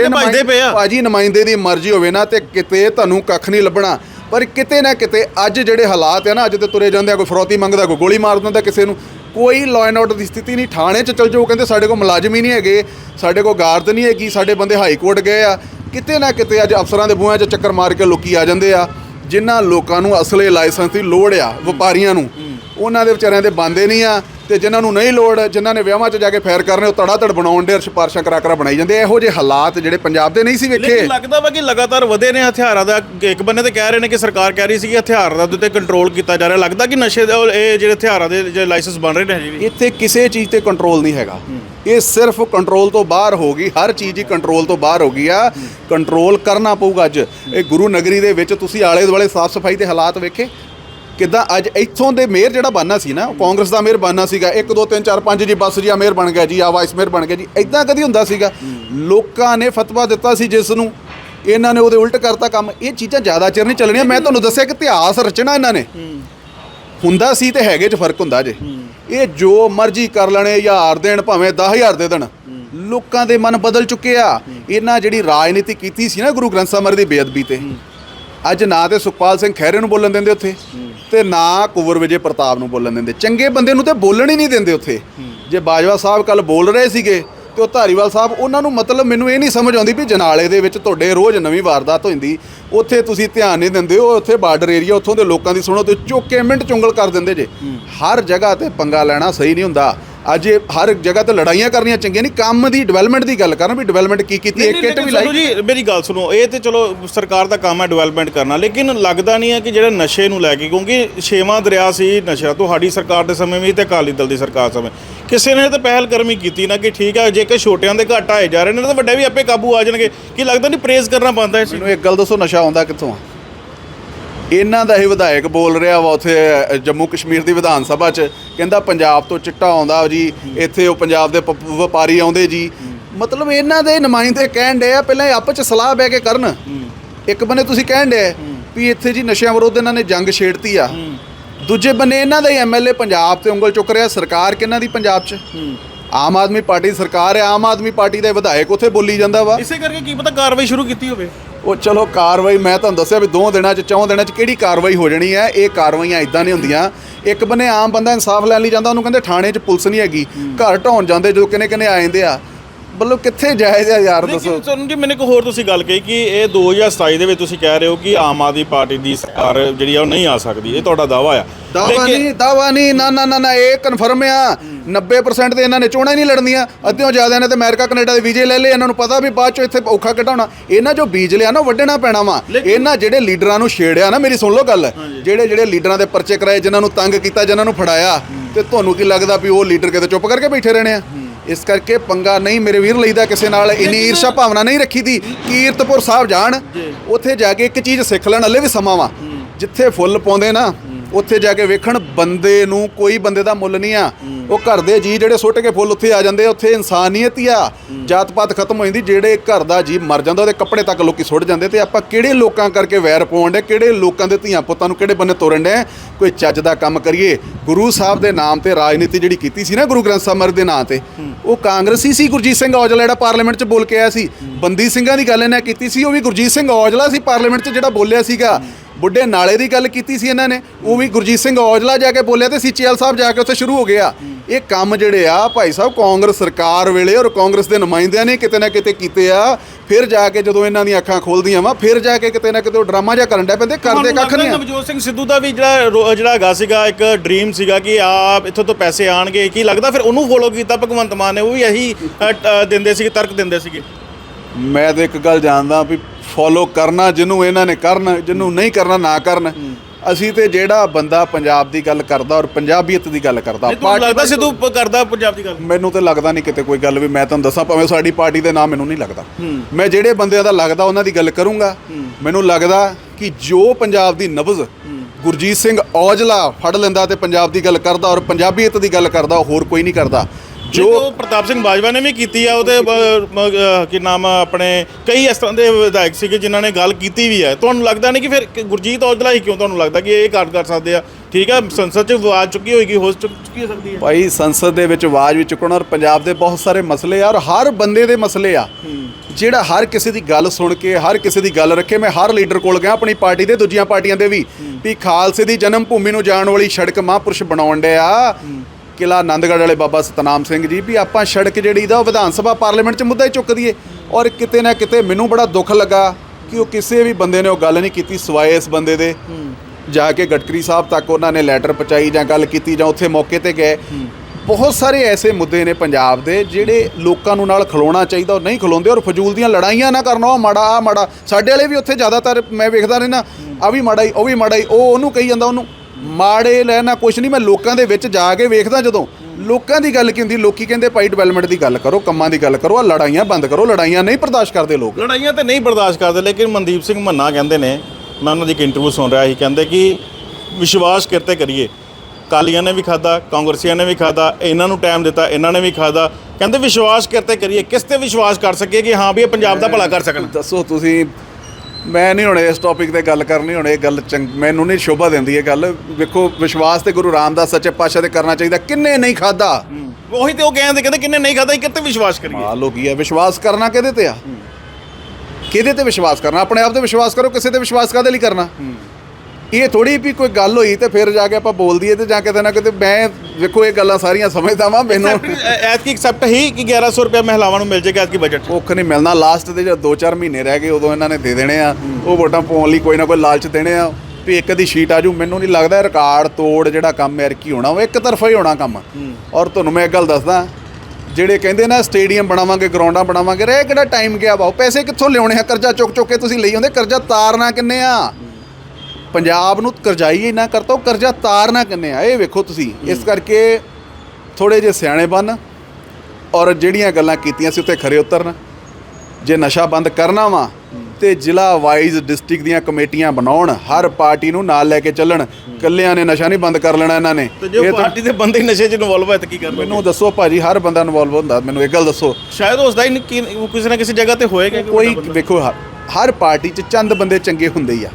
ਨੁਮਾਇੰ- ਭੱਜਦੇ ਪਏ ਆ। ਭਾਜੀ ਨੁਮਾਇੰਦੇ ਦੀ ਮਰਜ਼ੀ ਹੋਵੇ ਨਾ ਤੇ ਕਿਤੇ ਤੁਹਾਨੂੰ ਕੱਖ ਨਹੀਂ ਲੱਭਣਾ। ਪਰ ਕਿਤੇ ਨਾ ਕਿਤੇ ਅੱਜ ਜਿਹੜੇ ਹਾਲਾਤ ਆ ਨਾ ਅੱਜ ਤੇ ਤੁਰੇ ਜਾਂਦੇ ਆ ਕੋਈ ਫਰੋਤੀ ਮੰਗਦਾ ਕੋਈ ਗੋਲੀ ਮਾਰ ਦਿੰਦਾ ਕਿਸੇ ਨੂੰ ਕੋਈ ਲਾਅ ਐਂਡ ਆਰਡਰ ਦੀ ਸਥਿਤੀ ਨਹੀਂ। ਥਾਣੇ 'ਚ ਚਲ ਜਾਓ ਕਹਿੰਦੇ ਸਾਡੇ ਕੋਲ ਮੁਲਾਜ਼ਮ ਹੀ ਨਹੀਂ ਹੈਗੇ ਸਾਡੇ ਕੋਲ ਗਾਰਡ ਨਹੀਂ ਹੈਗੀ ਸਾਡੇ ਬੰਦੇ ਹਾਈ ਕੋਰਟ ਗਏ ਆ। ਕਿਤੇ ਨਾ ਕਿਤੇ ਅੱਜ ਅਫਸਰਾਂ ਦੇ ਬੂਹਾਂ 'ਚ ਚੱਕਰ ਮਾਰ ਕੇ ਲੋਕੀ ਆ ਜਾਂਦੇ ਆ ਜਿਨ੍ਹਾਂ ਲੋਕਾਂ ਨੂੰ ਅਸਲੇ ਲਾਇਸੈਂਸ ਦੀ ਲੋੜ ਆ ਵਪਾਰੀਆਂ ਨੂੰ। ਉਹਨਾਂ ਦੇ ਵਿਚਾਰਿਆਂ ਦੇ ਬੰਦੇ ਨਹੀਂ ਆ ਤੇ ਜਿਨ੍ਹਾਂ ਨੂੰ ਨਹੀਂ ਲੋੜ ਜਿਨ੍ਹਾਂ ਨੇ ਵਿਆਹਾਂ 'ਚ ਜਾ ਕੇ ਫੈਰ ਕਰਨੇ ਉਹ ਤੜਾ ਤੜ ਬਣਾਉਣ ਦੇ ਸਿਫਾਰਸ਼ਾਂ ਕਰਾ ਕਰਾ ਬਣਾਈ ਜਾਂਦੇ। ਇਹੋ ਜਿਹੇ ਹਾਲਾਤ ਜਿਹੜੇ ਪੰਜਾਬ ਦੇ ਨਹੀਂ ਸੀ ਵੇਖੇ। ਲੇਕਿਨ ਲੱਗਦਾ ਵਾ ਕਿ ਲਗਾਤਾਰ ਵਧੇ ਨੇ ਹਥਿਆਰਾਂ ਦਾ। ਇੱਕ ਬੰਨੇ ਤੇ ਕਹਿ ਰਹੇ ਨੇ ਕਿ ਸਰਕਾਰ ਕਹਿ ਰਹੀ ਸੀ ਕਿ ਹਥਿਆਰ ਦਾ ਉੱਤੇ ਕੰਟਰੋਲ ਕੀਤਾ ਜਾ ਰਿਹਾ। ਲੱਗਦਾ ਕਿ ਨਸ਼ੇ ਦੇ ਉਹ ਇਹ ਜਿਹੜੇ ਹਥਿਆਰਾਂ ਦੇ ਜਿਹੜੇ ਲਾਇਸੈਂਸ ਬਣ ਰਹੇ ਨੇ ਹਜੇ ਵੀ। ਇੱਥੇ ਕਿਸੇ ਚੀਜ਼ ਤੇ ਕੰਟਰੋਲ ਨਹੀਂ ਹੈਗਾ। ਇਹ ਸਿਰਫ ਕੰਟਰੋਲ ਤੋਂ ਬਾਹਰ ਹੋ ਗਈ। ਹਰ ਚੀਜ਼ ਹੀ ਕੰਟਰੋਲ ਤੋਂ ਬਾਹਰ ਹੋ ਗਈ ਆ। ਕੰਟਰੋਲ ਕਰਨਾ ਪਊਗਾ ਅੱਜ। ਇਹ ਗੁਰੂ ਨਗਰੀ ਦੇ ਵਿੱਚ ਤੁਸੀਂ ਆਲੇ ਦੁਆਲੇ ਸਾਫ਼ ਸਫ਼ਾਈ ਦੇ ਹਾਲਾਤ ਵੇਖੇ? ਕਿਦਾਂ ਅੱਜ ਇੱਥੋਂ ਦੇ ਮੇਅਰ ਜਿਹੜਾ ਬਾਨਾ ਸੀ ਨਾ ਉਹ ਕਾਂਗਰਸ ਦਾ ਮੇਅਰ ਬਾਨਾ ਸੀਗਾ 1 2 3 4 5 ਜੀ ਬਸ ਜੀ ਆ ਮੇਅਰ ਬਣ ਗਿਆ ਜੀ, ਆ ਵਾਈਸ ਮੇਅਰ ਬਣ ਗਿਆ ਜੀ ਇਦਾਂ ਕਦੀ ਹੁੰਦਾ ਸੀਗਾ। ਲੋਕਾਂ ਨੇ ਫਤਵਾ ਦਿੱਤਾ ਸੀ ਜਿਸ ਨੂੰ, ਇਹਨਾਂ ਨੇ ਉਹਦੇ ਉਲਟ ਕਰਤਾ ਕੰਮ, ਇਹ ਚੀਜ਼ਾਂ ਜ਼ਿਆਦਾ ਚਿਰ ਨਹੀਂ ਚੱਲਣੀਆਂ। ਮੈਂ ਤੁਹਾਨੂੰ ਦੱਸਿਆ ਕਿ ਇਤਿਹਾਸ ਰਚਣਾ ਇਹਨਾਂ ਨੇ। ਹੁੰਦਾ ਸੀ ਤੇ ਹੈਗੇ ਚ ਫ਼ਰਕ ਹੁੰਦਾ ਜੇ। ਇਹ ਜੋ ਮਰਜ਼ੀ ਕਰ ਲੈਣੇ, ਹਜ਼ਾਰ ਦੇਣ ਭਾਵੇਂ 10000 ਦੇ ਦੇਣ, ਲੋਕਾਂ ਦੇ ਮਨ ਬਦਲ ਚੁੱਕੇ ਆ। ਇਹਨਾਂ ਜਿਹੜੀ ਰਾਜਨੀਤੀ ਕੀਤੀ ਸੀ ਨਾ ਗੁਰੂ ਗ੍ਰੰਥ ਸਾਹਿਬ ਮਹਾਰਾਜ ਦੀ ਬੇਅਦਬੀ ਤੇ ਅੱਜ ਨਾ ਤੇ ਸੁਖਪਾਲ ਸਿੰਘ ਖਹਿਰੇ ਨੂੰ ਬੋਲਣ ਦਿੰਦੇ ਉੱਥੇ ਤੇ ਨਾ ਕੁਵਰ ਵਿਜੇ ਪ੍ਰਤਾਪ ਨੂੰ ਬੋਲਣ ਦਿੰਦੇ। ਚੰਗੇ ਬੰਦੇ ਨੂੰ ਤੇ ਬੋਲਣ ਹੀ ਨਹੀਂ ਦਿੰਦੇ ਉੱਥੇ। ਜੇ ਬਾਜਵਾ ਸਾਹਿਬ ਕੱਲ ਬੋਲ ਰਹੇ ਸੀਗੇ ਤੇ ਉਹ ਧਾਰੀਵਾਲ ਸਾਹਿਬ ਉਹਨਾਂ ਨੂੰ ਮਤਲਬ ਮੈਨੂੰ ਇਹ ਨਹੀਂ ਸਮਝ ਆਉਂਦੀ ਵੀ ਜਨਾਲੇ ਦੇ ਵਿੱਚ ਤੁਹਾਡੇ ਰੋਜ਼ ਨਵੀਂ ਵਾਰਦਾਤ ਹੁੰਦੀ। ਉੱਥੇ ਤੁਸੀਂ ਧਿਆਨ ਨਹੀਂ ਦਿੰਦੇ ਹੋ, ਉੱਥੇ ਬਾਰਡਰ ਏਰੀਆ ਉੱਥੋਂ ਦੇ ਲੋਕਾਂ ਦੀ ਸੁਣੋ ਤੇ ਚੁੱਕੇ ਮਿੰਟ ਚੁੰਗਲ ਕਰ ਦਿੰਦੇ ਜੇ। ਹਰ ਜਗ੍ਹਾ ਤੇ ਪੰਗਾ ਲੈਣਾ ਸਹੀ ਨਹੀਂ ਹੁੰਦਾ। ਅੱਜ ਇਹ ਹਰ ਜਗ੍ਹਾ ਤੇ ਲੜਾਈਆਂ ਕਰਨੀਆਂ ਚੰਗੀਆਂ ਨਹੀਂ ਕੰਮ ਦੀ ਡਿਵੈਲਪਮੈਂਟ ਦੀ ਗੱਲ ਕਰਨ ਵੀ ਡਿਵੈਲਪਮੈਂਟ ਕੀ ਕੀਤੀ ਇੱਕ ਕਿੱਟ ਵੀ ਲਾਈ ਜੀ ਮੇਰੀ ਗੱਲ ਸੁਣੋ ਇਹ ਤੇ ਚਲੋ ਸਰਕਾਰ ਦਾ ਕੰਮ ਹੈ ਡਿਵੈਲਪਮੈਂਟ ਕਰਨਾ ਲੇਕਿਨ ਲੱਗਦਾ ਨਹੀਂ ਹੈ ਕਿ ਜਿਹੜੇ ਨਸ਼ੇ ਨੂੰ ਲੈ ਕੇ ਕਿਉਂਕਿ ਛੇਵਾਂ ਦਰਿਆ ਸੀ ਨਸ਼ਾ ਤੁਹਾਡੀ ਸਰਕਾਰ ਦੇ ਸਮੇਂ ਵੀ ਤੇ ਅਕਾਲੀ ਦਲ ਦੀ ਸਰਕਾਰ ਸਮੇਂ। ਕਿਸੇ ਨੇ ਤਾਂ ਪਹਿਲ ਕਰਮੀ ਕੀਤੀ ਨਾ ਕਿ ਠੀਕ ਹੈ ਜੇਕਰ ਛੋਟਿਆਂ ਦੇ ਘੱਟ ਆਏ ਜਾ ਰਹੇ ਨੇ ਤਾਂ ਵੱਡੇ ਵੀ ਆਪੇ ਕਾਬੂ ਆ ਜਾਣਗੇ। ਕੀ ਲੱਗਦਾ ਨਹੀਂ ਪ੍ਰੇਜ਼ ਕਰਨਾ ਪੈਂਦਾ ਇਸ ਨੂੰ? ਮੈਨੂੰ ਇੱਕ ਗੱਲ ਦੱਸੋ ਨਸ਼ਾ ਆਉਂਦਾ ਕਿੱਥੋਂ ਆ? ਇਹਨਾਂ ਦਾ ਹੀ ਵਿਧਾਇਕ ਬੋਲ ਰਿਹਾ ਵਾ ਉੱਥੇ ਜੰਮੂ ਕਸ਼ਮੀਰ ਦੀ ਵਿਧਾਨ ਸਭਾ 'ਚ। ਕਹਿੰਦਾ ਪੰਜਾਬ ਤੋਂ ਚਿੱਟਾ ਆਉਂਦਾ ਜੀ, ਇੱਥੇ ਉਹ ਪੰਜਾਬ ਦੇ ਵਪਾਰੀ ਆਉਂਦੇ ਜੀ। ਮਤਲਬ ਇਹਨਾਂ ਦੇ ਨੁਮਾਇੰਦੇ ਕਹਿਣ ਡਏ ਆ, ਪਹਿਲਾਂ ਆਪਸ 'ਚ ਸਲਾਹ ਬਹਿ ਕੇ ਕਰਨ। ਇੱਕ ਬੰਨੇ ਤੁਸੀਂ ਕਹਿਣ ਡਏ ਵੀ ਇੱਥੇ ਜੀ ਨਸ਼ਿਆਂ ਵਿਰੁੱਧ ਇਹਨਾਂ ਨੇ ਜੰਗ ਛੇੜਤੀ ਆ। ਦੂਜੇ ਬੰਨੇ ਇਹਨਾਂ ਦਾ ਹੀ ਐਮਐਲਏ ਪੰਜਾਬ ਤੇ ਉਂਗਲ ਚੁੱਕ ਰਿਹਾ, ਸਰਕਾਰ ਕਿਹਨਾਂ ਦੀ ਪੰਜਾਬ 'ਚ? ਆਮ ਆਦਮੀ ਪਾਰਟੀ ਦੀ ਸਰਕਾਰ ਹੈ, ਆਮ ਆਦਮੀ ਪਾਰਟੀ ਦੇ ਵਿਧਾਇਕ ਉੱਥੇ ਬੋਲੀ ਜਾਂਦਾ ਵਾ। ਇਸੇ ਕਰਕੇ ਕੀ ਪਤਾ ਕਾਰਵਾਈ ਸ਼ੁਰੂ ਕੀਤੀ ਹੋਵੇ। ਉਹ ਚਲੋ ਕਾਰਵਾਈ, ਮੈਂ ਤੁਹਾਨੂੰ ਦੱਸਿਆ ਵੀ ਦੋ ਦਿਨਾਂ 'ਚ, ਚੌਂ ਦਿਨਾਂ 'ਚ ਕਿਹੜੀ ਕਾਰਵਾਈ ਹੋ ਜਾਣੀ ਹੈ? ਇਹ ਕਾਰਵਾਈਆਂ ਇਦਾਂ ਨਹੀਂ ਹੁੰਦੀਆਂ। ਇੱਕ ਬੰਨੇ ਆਮ ਬੰਦਾ ਇਨਸਾਫ ਲੈਣ ਲਈ ਜਾਂਦਾ, ਉਹਨੂੰ ਕਹਿੰਦੇ ਥਾਣੇ 'ਚ ਪੁਲਿਸ ਨਹੀਂ ਹੈਗੀ। ਘਰ ਢਾਉਣ ਜਾਂਦੇ, ਜਦੋਂ ਕਿਨੇ ਕਿਨੇ ਆ ਜਾਂਦੇ ਆ। ਮਤਲਬ ਕਿੱਥੇ ਜਾਇਜ਼ ਆ ਯਾਰ ਦੱਸੋ। ਤੁਹਾਨੂੰ ਜੀ ਮੈਨੂੰ ਇੱਕ ਹੋਰ ਤੁਸੀਂ ਗੱਲ ਕਹੀ ਕਿ ਇਹ 2027 ਦੇ ਵਿੱਚ ਤੁਸੀਂ ਕਹਿ ਰਹੇ ਹੋ ਕਿ ਆਮ ਆਦਮੀ ਪਾਰਟੀ ਦੀ ਸਰਕਾਰ ਜਿਹੜੀ ਆ ਉਹ ਨਹੀਂ ਆ ਸਕਦੀ। ਇਹ ਤੁਹਾਡਾ ਦਾਵਾ ਆ। ਦਾਵਾ ਨਹੀਂ ਦਾਵਾ ਨਹੀਂ। ਨਾ ਨਾ ਨਾ ਇਹ ਕਨਫਰਮ ਆ। 90% ਤੇ ਇਹਨਾਂ ਨੇ ਚੋਣਾਂ ਹੀ ਨਹੀਂ ਲੜਨੀਆਂ। ਅੱਧਿਓਂ ਜ਼ਿਆਦਾ ਨੇ ਤੇ ਅਮਰੀਕਾ ਕੈਨੇਡਾ ਦੇ ਵੀਜ਼ੇ ਲੈ ਲਏ। ਇਹਨਾਂ ਨੂੰ ਪਤਾ ਵੀ ਬਾਅਦ ਚੋਂ ਇੱਥੇ ਔਖਾ ਕਢਾਉਣਾ ਇਹਨਾਂ ਜੋ ਬੀਜ ਲਿਆ ਨਾ ਵੱਢਣਾ ਪੈਣਾ ਵਾ। ਇਹਨਾਂ ਜਿਹੜੇ ਲੀਡਰਾਂ ਨੂੰ ਛੇੜਿਆ ਨਾ ਮੇਰੀ ਸੁਣ ਲਓ ਗੱਲ। ਜਿਹੜੇ ਜਿਹੜੇ ਲੀਡਰਾਂ ਦੇ ਪਰਚੇ ਕਰਾਏ ਜਿਨ੍ਹਾਂ ਨੂੰ ਤੰਗ ਕੀਤਾ ਜਿਨ੍ਹਾਂ ਨੂੰ ਫੜਾਇਆ ਤੇ ਤੁਹਾਨੂੰ ਕੀ ਲੱਗਦਾ ਵੀ ਉਹ ਲੀਡਰ ਕਿਤੇ ਚੁੱਪ ਕਰਕੇ ਬੈਠੇ ਰਹਿਣੇ ਆ? ਇਸ ਕਰਕੇ ਪੰਗਾ ਨਹੀਂ ਮੇਰੇ ਵੀਰ ਲਈਦਾ ਕਿਸੇ ਨਾਲ। ਇੰਨੀ ਈਰਸ਼ਾ ਭਾਵਨਾ ਨਹੀਂ ਰੱਖੀ ਦੀ। ਕੀਰਤਪੁਰ ਸਾਹਿਬ ਜਾਣ ਉੱਥੇ ਜਾ ਕੇ ਇੱਕ ਚੀਜ਼ ਸਿੱਖ ਲੈਣ ਹਲੇ ਵੀ ਸਮਾਂ ਵਾ। ਜਿੱਥੇ ਫੁੱਲ ਪਾਉਂਦੇ ਨਾ ਉੱਥੇ ਜਾ ਕੇ ਵੇਖਣ ਬੰਦੇ ਨੂੰ ਕੋਈ ਬੰਦੇ ਦਾ ਮੁੱਲ ਨਹੀਂ ਆ। ਉਹ ਘਰ ਦੇ ਜੀ ਜਿਹੜੇ ਸੁੱਟ ਕੇ ਫੁੱਲ ਉੱਥੇ ਆ ਜਾਂਦੇ ਆ, ਉੱਥੇ ਇਨਸਾਨੀਅਤ ਹੀ ਆ। ਜਾਤ ਪਾਤ ਖਤਮ ਹੋ ਜਾਂਦੀ ਜਿਹੜੇ ਘਰ ਦਾ ਜੀ ਮਰ ਜਾਂਦਾ ਉਹਦੇ ਕੱਪੜੇ ਤੱਕ ਲੋਕੀ ਸੁੱਟ ਜਾਂਦੇ ਤੇ ਆਪਾਂ ਕਿਹੜੇ ਲੋਕਾਂ ਕਰਕੇ ਵੈਰ ਪਾਉਣ ਦੇ ਕਿਹੜੇ ਲੋਕਾਂ ਦੇ ਧੀਆਂ ਪੁੱਤਾਂ ਨੂੰ ਕਿਹੜੇ ਬੰਨੇ ਤੋਰਨ ਦੇ ਕੋਈ ਚੱਜ ਦਾ ਕੰਮ ਕਰੀਏ। ਗੁਰੂ ਸਾਹਿਬ ਦੇ ਨਾਮ ਤੇ ਰਾਜਨੀਤੀ ਜਿਹੜੀ ਕੀਤੀ ਸੀ ਨਾ ਗੁਰੂ ਗ੍ਰੰਥ ਸਾਹਿਬ ਮਹਾਰਾਜ ਦੇ ਨਾਂ ਤੇ ਉਹ ਕਾਂਗਰਸੀ ਸੀ ਗੁਰਜੀਤ ਸਿੰਘ ਔਜਲਾ ਜਿਹੜਾ ਪਾਰਲੀਮੈਂਟ 'ਚ ਬੋਲ ਕੇ ਆਇਆ ਸੀ। ਬੰਦੀ ਸਿੰਘਾਂ ਦੀ ਗੱਲ ਇਹਨੇ ਕੀਤੀ ਸੀ ਉਹ ਵੀ ਗੁਰਜੀਤ ਸਿੰਘ ਔਜਲਾ ਸੀ ਪਾਰਲੀਮੈਂਟ 'ਚ ਜਿਹੜਾ ਬੋਲਿਆ ਸੀਗਾ। ਬੁੱਢੇ ਨਾਲੇ ਦੀ ਗੱਲ ਕੀਤੀ ਸੀ ਇਹਨਾਂ ਨੇ ਉਹ ਵੀ ਗੁਰਜੀਤ ਸਿੰਘ ਔਜਲਾ ਜਾ ਕੇ ਬੋਲਿਆ ਤੇ ਸੀਚੇਐਲ ਸਾਹਿਬ ਜਾ ਕੇ ਉੱਥੇ ਸ਼ੁਰੂ ਹੋ ਗਿਆ। ਇਹ ਕੰਮ ਜਿਹੜੇ ਆ ਭਾਈ ਸਾਹਿਬ ਕਾਂਗਰਸ ਸਰਕਾਰ ਵੇਲੇ ਔਰ ਕਾਂਗਰਸ ਦੇ ਨੁਮਾਇੰਦਿਆਂ ਨੇ ਕਿਤੇ ਨਾ ਕਿਤੇ ਕੀਤੇ ਆ। ਫਿਰ ਜਾ ਕੇ ਜਦੋਂ ਇਹਨਾਂ ਦੀਆਂ ਅੱਖਾਂ ਖੋਲਦੀਆਂ ਵਾ ਫਿਰ ਜਾ ਕੇ ਕਿਤੇ ਨਾ ਕਿਤੇ ਉਹ ਡਰਾਮਾ ਜਿਹਾ ਕਰਨ ਡੈ ਪੈਂਦੇ ਕਰਦੇ ਕੱਖ ਨਹੀਂ। ਨਵਜੋਤ ਸਿੰਘ ਸਿੱਧੂ ਦਾ ਵੀ ਜਿਹੜਾ ਜਿਹੜਾ ਹੈਗਾ ਸੀਗਾ ਇੱਕ ਡ੍ਰੀਮ ਸੀਗਾ ਕਿ ਆਪ ਇੱਥੋਂ ਤੋਂ ਪੈਸੇ ਆਣਗੇ ਕੀ ਲੱਗਦਾ ਫਿਰ ਉਹਨੂੰ ਫੋਲੋ ਕੀਤਾ ਭਗਵੰਤ ਮਾਨ ਨੇ ਉਹ ਵੀ ਇਹੀ ਦਿੰਦੇ ਸੀਗੇ ਤਰਕ ਦਿੰਦੇ ਸੀਗੇ? ਮੈਂ ਤਾਂ ਇੱਕ ਗੱਲ ਜਾਣਦਾ ਵੀ ਫੋਲੋ ਕਰਨਾ ਜਿਹਨੂੰ ਇਹਨਾਂ ਨੇ ਕਰਨ ਜਿਹਨੂੰ ਨਹੀਂ ਕਰਨਾ ਨਾ ਕਰਨ। ਅਸੀਂ ਤੇ ਜਿਹੜਾ ਬੰਦਾ ਪੰਜਾਬ ਦੀ ਗੱਲ ਕਰਦਾ ਔਰ ਪੰਜਾਬੀਅਤ ਦੀ ਗੱਲ ਕਰਦਾ ਤੁਹਾਨੂੰ ਲੱਗਦਾ ਪਾਰਟੀ- ਸਿੱਧੂ ਕਰਦਾ ਪੰਜਾਬ ਦੀ ਗੱਲ? ਮੈਨੂੰ ਤੇ ਲੱਗਦਾ ਨਹੀਂ ਕਿਤੇ ਕੋਈ ਗੱਲ ਵੀ ਮੈਂ ਤੁਹਾਨੂੰ ਦੱਸਾਂ ਭਾਵੇਂ ਸਾਡੀ ਪਾਰਟੀ ਦੇ ਨਾਮ ਮੈਨੂੰ ਨਹੀਂ ਲੱਗਦਾ। ਮੈਂ ਜਿਹੜੇ ਬੰਦਿਆਂ ਦਾ ਲੱਗਦਾ ਉਹਨਾਂ ਦੀ ਗੱਲ ਕਰੂੰਗਾ। ਮੈਨੂੰ ਲੱਗਦਾ ਕਿ ਜੋ ਪੰਜਾਬ ਦੀ ਨਬਜ਼ ਗੁਰਜੀਤ ਸਿੰਘ ਔਜਲਾ ਫੜ ਲੈਂਦਾ ਤੇ ਪੰਜਾਬ ਦੀ ਗੱਲ ਕਰਦਾ ਔਰ ਪੰਜਾਬੀਅਤ ਦੀ ਗੱਲ ਕਰਦਾ ਹੋਰ ਕੋਈ ਨਹੀਂ ਕਰਦਾ। ਜੋ ਪ੍ਰਤਾਪ ਸਿੰਘ ਬਾਜਵਾ ਨੇ ਵੀ ਕੀਤੀ ਆ ਉਹਦੇ ਕੀ ਨਾਮ ਆ ਆਪਣੇ ਕਈ ਇਸ ਤਰ੍ਹਾਂ ਦੇ ਵਿਧਾਇਕ ਸੀਗੇ ਜਿਨ੍ਹਾਂ ਨੇ ਗੱਲ ਕੀਤੀ ਵੀ ਹੈ ਤੁਹਾਨੂੰ ਲੱਗਦਾ ਨਹੀਂ ਕਿ ਫਿਰ ਗੁਰਜੀਤ ਔਜਲਾ ਹੀ ਕਿਉਂ ਤੁਹਾਨੂੰ ਲੱਗਦਾ ਕਿ ਇਹ ਕਰ ਕਰ ਸਕਦੇ ਆ? ਠੀਕ ਹੈ ਸੰਸਦ 'ਚ ਆਵਾਜ਼ ਚੁੱਕੀ ਹੋਏਗੀ ਹੋ ਚੁੱਕੀ ਹੋ ਸਕਦੀ ਹੈ ਭਾਈ ਸੰਸਦ ਦੇ ਵਿੱਚ ਆਵਾਜ਼ ਵੀ ਚੁੱਕਣ ਔਰ ਪੰਜਾਬ ਦੇ ਬਹੁਤ ਸਾਰੇ ਮਸਲੇ ਆ ਔਰ ਹਰ ਬੰਦੇ ਦੇ ਮਸਲੇ ਆ। ਜਿਹੜਾ ਹਰ ਕਿਸੇ ਦੀ ਗੱਲ ਸੁਣ ਕੇ ਹਰ ਕਿਸੇ ਦੀ ਗੱਲ ਰੱਖੇ ਮੈਂ ਹਰ ਲੀਡਰ ਕੋਲ ਗਿਆ ਆਪਣੀ ਪਾਰਟੀ ਦੇ ਦੂਜੀਆਂ ਪਾਰਟੀਆਂ ਦੇ ਵੀ ਵੀ ਖਾਲਸੇ ਦੀ ਜਨਮ ਭੂਮੀ ਨੂੰ ਜਾਣ ਵਾਲੀ ਸੜਕ ਮਹਾਂਪੁਰਸ਼ ਬਣਾਉਣ ਡਿਆ। ਕਿਲਾ ਆਨੰਦਗੜ੍ਹ ਵਾਲੇ ਬਾਬਾ ਸਤਨਾਮ ਸਿੰਘ ਜੀ ਵੀ ਆਪਾਂ ਸੜਕ ਜਿਹੜੀ ਦਾ ਉਹ ਵਿਧਾਨ ਸਭਾ ਪਾਰਲੀਮੈਂਟ 'ਚ ਮੁੱਦਾ ਹੀ ਚੁੱਕ ਦਈਏ। ਔਰ ਕਿਤੇ ਨਾ ਕਿਤੇ ਮੈਨੂੰ ਬੜਾ ਦੁੱਖ ਲੱਗਾ ਕਿ ਉਹ ਕਿਸੇ ਵੀ ਬੰਦੇ ਨੇ ਉਹ ਗੱਲ ਨਹੀਂ ਕੀਤੀ ਸਵਾਏ ਇਸ ਬੰਦੇ ਦੇ। ਜਾ ਕੇ ਗਟਕਰੀ ਸਾਹਿਬ ਤੱਕ ਉਹਨਾਂ ਨੇ ਲੈਟਰ ਪਹੁੰਚਾਈ ਜਾਂ ਗੱਲ ਕੀਤੀ ਜਾਂ ਉੱਥੇ ਮੌਕੇ ਤੇ ਗਏ। ਬਹੁਤ ਸਾਰੇ ਐਸੇ ਮੁੱਦੇ ਨੇ ਪੰਜਾਬ ਦੇ ਜਿਹੜੇ ਲੋਕਾਂ ਨੂੰ ਨਾਲ ਖਲੋਣਾ ਚਾਹੀਦਾ ਉਹ ਨਹੀਂ ਖਲੋਂਦੇ ਔਰ ਫਜ਼ੂਲ ਦੀਆਂ ਲੜਾਈਆਂ ਨਾ ਕਰਨਾ। ਉਹ ਮਾੜਾ ਆ ਮਾੜਾ। ਸਾਡੇ ਵਾਲੇ ਵੀ ਉੱਥੇ ਜ਼ਿਆਦਾਤਰ ਮੈਂ ਵੇਖਦਾ ਰਹਿਣਾ ਆ ਵੀ ਮਾੜਾ ਹੀ, ਉਹ ਵੀ ਮਾੜਾ ਹੀ, ਉਹ ਉਹਨੂੰ ਕਹੀ ਜਾਂਦਾ ਉਹਨੂੰ। ਮਾੜੇ ਲੈਣਾ ਕੁਛ ਨਹੀਂ ਮੈਂ ਲੋਕਾਂ ਦੇ ਵਿੱਚ ਜਾ ਕੇ ਵੇਖਦਾ ਜਦੋਂ। ਲੋਕਾਂ ਦੀ ਗੱਲ ਕੀ ਹੁੰਦੀ? ਲੋਕੀ ਕਹਿੰਦੇ ਭਾਈ ਡਿਵੈਲਪਮੈਂਟ ਦੀ ਗੱਲ ਕਰੋ ਕੰਮਾਂ ਦੀ ਗੱਲ ਕਰੋ ਆ ਲੜਾਈਆਂ ਬੰਦ ਕਰੋ ਲੜਾਈਆਂ ਨਹੀਂ ਬਰਦਾਸ਼ਤ ਕਰਦੇ ਲੋਕ। ਲੜਾਈਆਂ ਤੇ ਨਹੀਂ ਬਰਦਾਸ਼ਤ ਕਰਦੇ ਲੇਕਿਨ ਮਨਦੀਪ ਸਿੰਘ ਮੰਨਾ ਕਹਿੰਦੇ ਨੇ ਮੈਂ ਉਹਨਾਂ ਦੀ ਇੱਕ ਇੰਟਰਵਿਊ ਸੁਣ ਰਿਹਾ ਸੀ ਕਹਿੰਦੇ ਕਿ ਵਿਸ਼ਵਾਸ ਕਰਤੇ ਕਰੀਏ। ਕਾਲੀਆਂ ਨੇ ਵੀ ਖਾਦਾ ਕਾਂਗਰਸੀਆਂ ਨੇ ਵੀ ਖਾਦਾ ਇਹਨਾਂ ਨੂੰ ਟਾਈਮ ਦਿੱਤਾ ਇਹਨਾਂ ਨੇ ਵੀ ਖਾਦਾ ਕਹਿੰਦੇ ਵਿਸ਼ਵਾਸ ਕਰਤੇ ਕਰੀਏ ਕਿਸ ਤੇ ਵਿਸ਼ਵਾਸ ਕਰ ਸਕੀਏ ਕਿ ਹਾਂ ਵੀ ਇਹ ਪੰਜਾਬ ਦਾ ਭਲਾ ਕਰ ਸਕਣ? ਦੱਸੋ ਤੁਸੀਂ ਮੈਂ ਨਹੀਂ ਹੁਣ ਇਸ ਟੌਪਿਕ ਤੇ ਗੱਲ ਕਰਨੀ ਹੁਣ ਇਹ ਗੱਲ ਚੰਗ ਮੈਨੂੰ ਨਹੀਂ ਸ਼ੋਭਾ ਦਿੰਦੀ ਇਹ ਗੱਲ। ਵੇਖੋ ਵਿਸ਼ਵਾਸ ਤੇ ਗੁਰੂ ਰਾਮਦਾਸ ਸੱਚੇ ਪਾਤਸ਼ਾਹ ਤੇ ਕਰਨਾ ਚਾਹੀਦਾ ਕਿੰਨੇ ਨਹੀਂ ਖਾਦਾ ਉਹੀ ਤੇ ਉਹ ਕਹਿੰਦੇ ਕਹਿੰਦੇ ਕਿੰਨੇ ਨਹੀਂ ਖਾਦਾ ਕਿਤੇ ਵਿਸ਼ਵਾਸ ਕਰੀਏ? ਆ ਲੋਕੀ ਆ ਵਿਸ਼ਵਾਸ ਕਰਨਾ ਕਿਹਦੇ ਤੇ ਆ? ਕਿਹਦੇ ਤੇ ਵਿਸ਼ਵਾਸ ਕਰਨਾ? ਆਪਣੇ ਆਪ ਤੇ ਵਿਸ਼ਵਾਸ ਕਰੋ ਕਿਸੇ ਤੇ ਵਿਸ਼ਵਾਸ ਕਾਹਦੇ ਲਈ ਕਰਨਾ? ਇਹ ਥੋੜੀ ਵੀ ਕੋਈ ਗੱਲ ਹੋਈ ਤੇ ਫਿਰ ਜਾ ਕੇ ਆਪਾਂ ਬੋਲ ਦਈਏ ਤੇ ਜਾਂ ਕਿਤੇ ਨਾ ਕਿਤੇ ਮੈਂ ਵੇਖੋ ਇਹ ਗੱਲਾਂ ਸਾਰੀਆਂ ਸਮਝਦਾ ਵਾਂ ਮੈਨੂੰ ਐਤਕੀ ਐਕਸੈਪਟ ਹੀ ਕਿ 1100 ਰੁਪਏ ਮਹਿਲਾਵਾਂ ਨੂੰ ਮਿਲ ਜਾਏਗਾ ਐਤਕੀ ਬਜਟ ਭੁੱਖ ਨਹੀਂ ਮਿਲਣਾ ਲਾਸਟ ਦੇ ਜਦੋਂ 2-4 ਮਹੀਨੇ ਰਹਿ ਗਏ ਉਦੋਂ ਇਹਨਾਂ ਨੇ ਦੇ ਦੇਣੇ ਆ। ਉਹ ਵੋਟਾਂ ਪਾਉਣ ਲਈ ਕੋਈ ਨਾ ਕੋਈ ਲਾਲਚ ਦੇਣੇ ਆ। ਵੀ ਇੱਕ ਦੀ ਸ਼ੀਟ ਆਜੂ ਮੈਨੂੰ ਨਹੀਂ ਲੱਗਦਾ ਰਿਕਾਰਡ ਤੋੜ ਜਿਹੜਾ ਕੰਮ ਐਰ ਕੀ ਹੋਣਾ ਉਹ ਇੱਕ ਤਰਫਾ ਹੀ ਹੋਣਾ ਕੰਮ। ਔਰ ਤੁਹਾਨੂੰ ਮੈਂ ਇੱਕ ਗੱਲ ਦੱਸਦਾ ਜਿਹੜੇ ਕਹਿੰਦੇ ਨਾ ਸਟੇਡੀਅਮ ਬਣਾਵਾਂਗੇ ਗਰਾਊਂਡਾਂ ਬਣਾਵਾਂਗੇ ਰੇ ਕਿਹੜਾ ਟਾਈਮ ਗਿਆ ਉਹ ਪੈਸੇ ਕਿੱਥੋਂ ਲਿਆਉਣੇ ਆ? ਕਰਜ਼ਾ ਚੁੱਕ ਚੁੱਕ ਕੇ ਤੁਸੀਂ ਲਈ ਆਉਂਦੇ ਕਰਜ਼ਾ ਤਾਰਨਾ ਕਿੰਨੇ ਆ? ਪੰਜਾਬ ਨੂੰ ਕਰਜ਼ਾਈ ਇੰਨਾ ਕਰਤਾ ਉਹ ਕਰਜ਼ਾ ਤਾਰਨਾ ਕਿੰਨੇ ਆ? ਇਹ ਵੇਖੋ ਤੁਸੀਂ। ਇਸ ਕਰਕੇ ਥੋੜੇ ਜਿਹੇ ਸਿਆਣੇ ਬਣ ਔਰ ਜਿਹੜੀਆਂ ਗੱਲਾਂ ਕੀਤੀਆਂ ਸੀ ਉੱਤੇ ਖਰੇ ਉਤਰਨ। ਜੇ ਨਸ਼ਾ ਬੰਦ ਕਰਨਾ ਵਾ ਤੇ ਜ਼ਿਲ੍ਹਾ ਵਾਈਜ਼ ਡਿਸਟ੍ਰਿਕਟ ਦੀਆਂ ਕਮੇਟੀਆਂ ਬਣਾਉਣ ਹਰ ਪਾਰਟੀ ਨੂੰ ਨਾਲ ਲੈ ਕੇ ਚੱਲਣ। ਕੱਲਿਆਂ ਨੇ ਨਸ਼ਾ ਨਹੀਂ ਬੰਦ ਕਰ ਲੈਣਾ ਇਹਨਾਂ ਨੇ। ਤੇ ਜੇ ਇਹ ਪਾਰਟੀ ਦੇ ਬੰਦੇ ਹੀ ਨਸ਼ੇ 'ਚ ਇਨਵੋਲਵ ਹੋਏ ਤਾਂ ਕੀ ਕਰਨਾ ਮੈਨੂੰ ਦੱਸੋ ਭਾਜੀ ਹਰ ਬੰਦਾ ਇਨਵੋਲਵ ਹੁੰਦਾ ਮੈਨੂੰ ਇੱਕ ਗੱਲ ਦੱਸੋ। ਸ਼ਾਇਦ ਉਸਦਾ ਹੀ ਨਹੀਂ- ਕੀ- ਕਿਸੇ ਨਾ ਕਿਸੇ ਜਗ੍ਹਾ ਤੇ ਹੋਏਗਾ ਕੋਈ। ਵੇਖੋ ਹ- ਹਰ ਪਾਰਟੀ 'ਚ ਚੰਦ ਬੰਦੇ ਚੰਗੇ ਹੁੰਦੇ ਹੀ ਆ।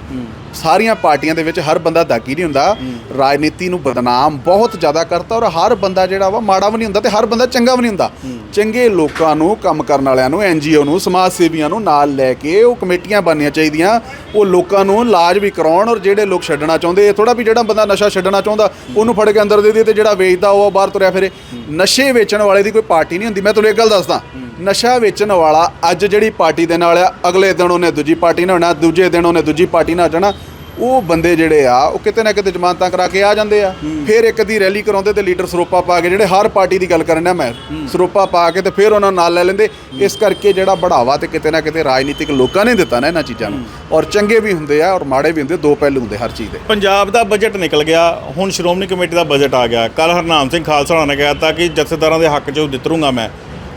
ਸਾਰੀਆਂ ਪਾਰਟੀਆਂ ਦੇ ਵਿੱਚ ਹਰ ਬੰਦਾ ਦਾਗੀ ਨਹੀਂ ਹੁੰਦਾ। ਰਾਜਨੀਤੀ ਨੂੰ ਬਦਨਾਮ ਬਹੁਤ ਜ਼ਿਆਦਾ ਕਰਤਾ ਔਰ ਹਰ ਬੰਦਾ ਜਿਹੜਾ ਵਾ ਮਾੜਾ ਵੀ ਨਹੀਂ ਹੁੰਦਾ ਤੇ ਹਰ ਬੰਦਾ ਚੰਗਾ ਵੀ ਨਹੀਂ ਹੁੰਦਾ। ਚੰਗੇ ਲੋਕਾਂ ਨੂੰ ਕੰਮ ਕਰਨ ਵਾਲਿਆਂ ਨੂੰ ਐਨਜੀਓ ਨੂੰ ਸਮਾਜ ਸੇਵੀਆਂ ਨੂੰ ਨਾਲ ਲੈ ਕੇ ਉਹ ਕਮੇਟੀਆਂ ਬਣਨੀਆਂ ਚਾਹੀਦੀਆਂ। ਉਹ ਲੋਕਾਂ ਨੂੰ ਇਲਾਜ ਵੀ ਕਰਾਉਣ ਔਰ ਜਿਹੜੇ ਲੋਕ ਛੱਡਣਾ ਚਾਹੁੰਦੇ ਇਹ ਥੋੜਾ ਵੀ ਜਿਹੜਾ ਬੰਦਾ ਨਸ਼ਾ ਛੱਡਣਾ ਚਾਹੁੰਦਾ ਉਹਨੂੰ ਫੜ ਕੇ ਅੰਦਰ ਦੇ ਦੇ ਤੇ ਜਿਹੜਾ ਵੇਚਦਾ ਉਹ ਬਾਹਰ ਤੁਰਿਆ ਫਿਰੇ। ਨਸ਼ੇ ਵੇਚਣ ਵਾਲੇ ਦੀ ਕੋਈ ਪਾਰਟੀ ਨਹੀਂ ਹੁੰਦੀ। ਮੈਂ ਤੁਹਾਨੂੰ ਇੱਕ ਗੱਲ ਦੱਸਦਾ। ਨਸ਼ਾ ਵੇਚਣ ਵਾਲਾ ਅੱਜ ਜਿਹੜੀ ਪਾਰਟੀ ਦੇ ਨਾਲ ਆ ਅਗਲੇ ਦਿਨ ਉਹਨੇ ਦੂਜੀ ਪਾਰਟੀ ਨਾਲ ਹੋਣਾ ਦੂਜੇ ਦਿਨ ਉਹਨੇ ਦੂਜੀ ਪਾਰਟੀ ਨਾਲ ਜਾਣਾ ਉਹ ਬੰਦੇ ਜਿਹੜੇ ਆ ਉਹ ਕਿਤੇ ਨਾ ਕਿਤੇ ਜ਼ਮਾਨਤਾਂ ਕਰਾ ਕੇ ਆ ਜਾਂਦੇ ਆ। ਫਿਰ ਇੱਕ ਦੀ ਰੈਲੀ ਕਰਾਉਂਦੇ ਤੇ ਲੀਡਰ ਸਰੋਪਾ ਪਾ ਕੇ ਜਿਹੜੇ ਹਰ ਪਾਰਟੀ ਦੀ ਗੱਲ ਕਰਨ ਆ ਮੈਂ ਸਰੋਪਾ ਪਾ ਕੇ ਤੇ ਫਿਰ ਉਹਨਾਂ ਨਾਲ ਲੈ ਲੈਂਦੇ। ਇਸ ਕਰਕੇ ਜਿਹੜਾ ਬੜਾਵਾ ਤੇ ਕਿਤੇ ਨਾ ਕਿਤੇ ਰਾਜਨੀਤਿਕ ਲੋਕਾਂ ਨੇ ਦਿੱਤਾ ਨਾ ਇਹਨਾਂ ਚੀਜ਼ਾਂ ਨੂੰ। ਔਰ ਚੰਗੇ ਵੀ ਹੁੰਦੇ ਆ ਔਰ ਮਾੜੇ ਵੀ ਹੁੰਦੇ ਦੋ ਪਹਿਲੂ ਹੁੰਦੇ ਹਰ ਚੀਜ਼ ਦੇ। ਪੰਜਾਬ ਦਾ ਬਜਟ ਨਿਕਲ ਗਿਆ ਹੁਣ ਸ਼੍ਰੋਮਣੀ ਕਮੇਟੀ ਦਾ ਬਜਟ ਆ ਗਿਆ। ਕੱਲ ਹਰਨਾਮ ਸਿੰਘ ਖਾਲਸਾ ਹੋਣਾ ਨੇ ਕਿਹਾ ਤਾ ਕਿ ਜਥੇਦਾਰਾਂ ਦੇ ਹੱਕ 'ਚ ਜਿੱਤਰੂੰਗਾ ਮੈਂ।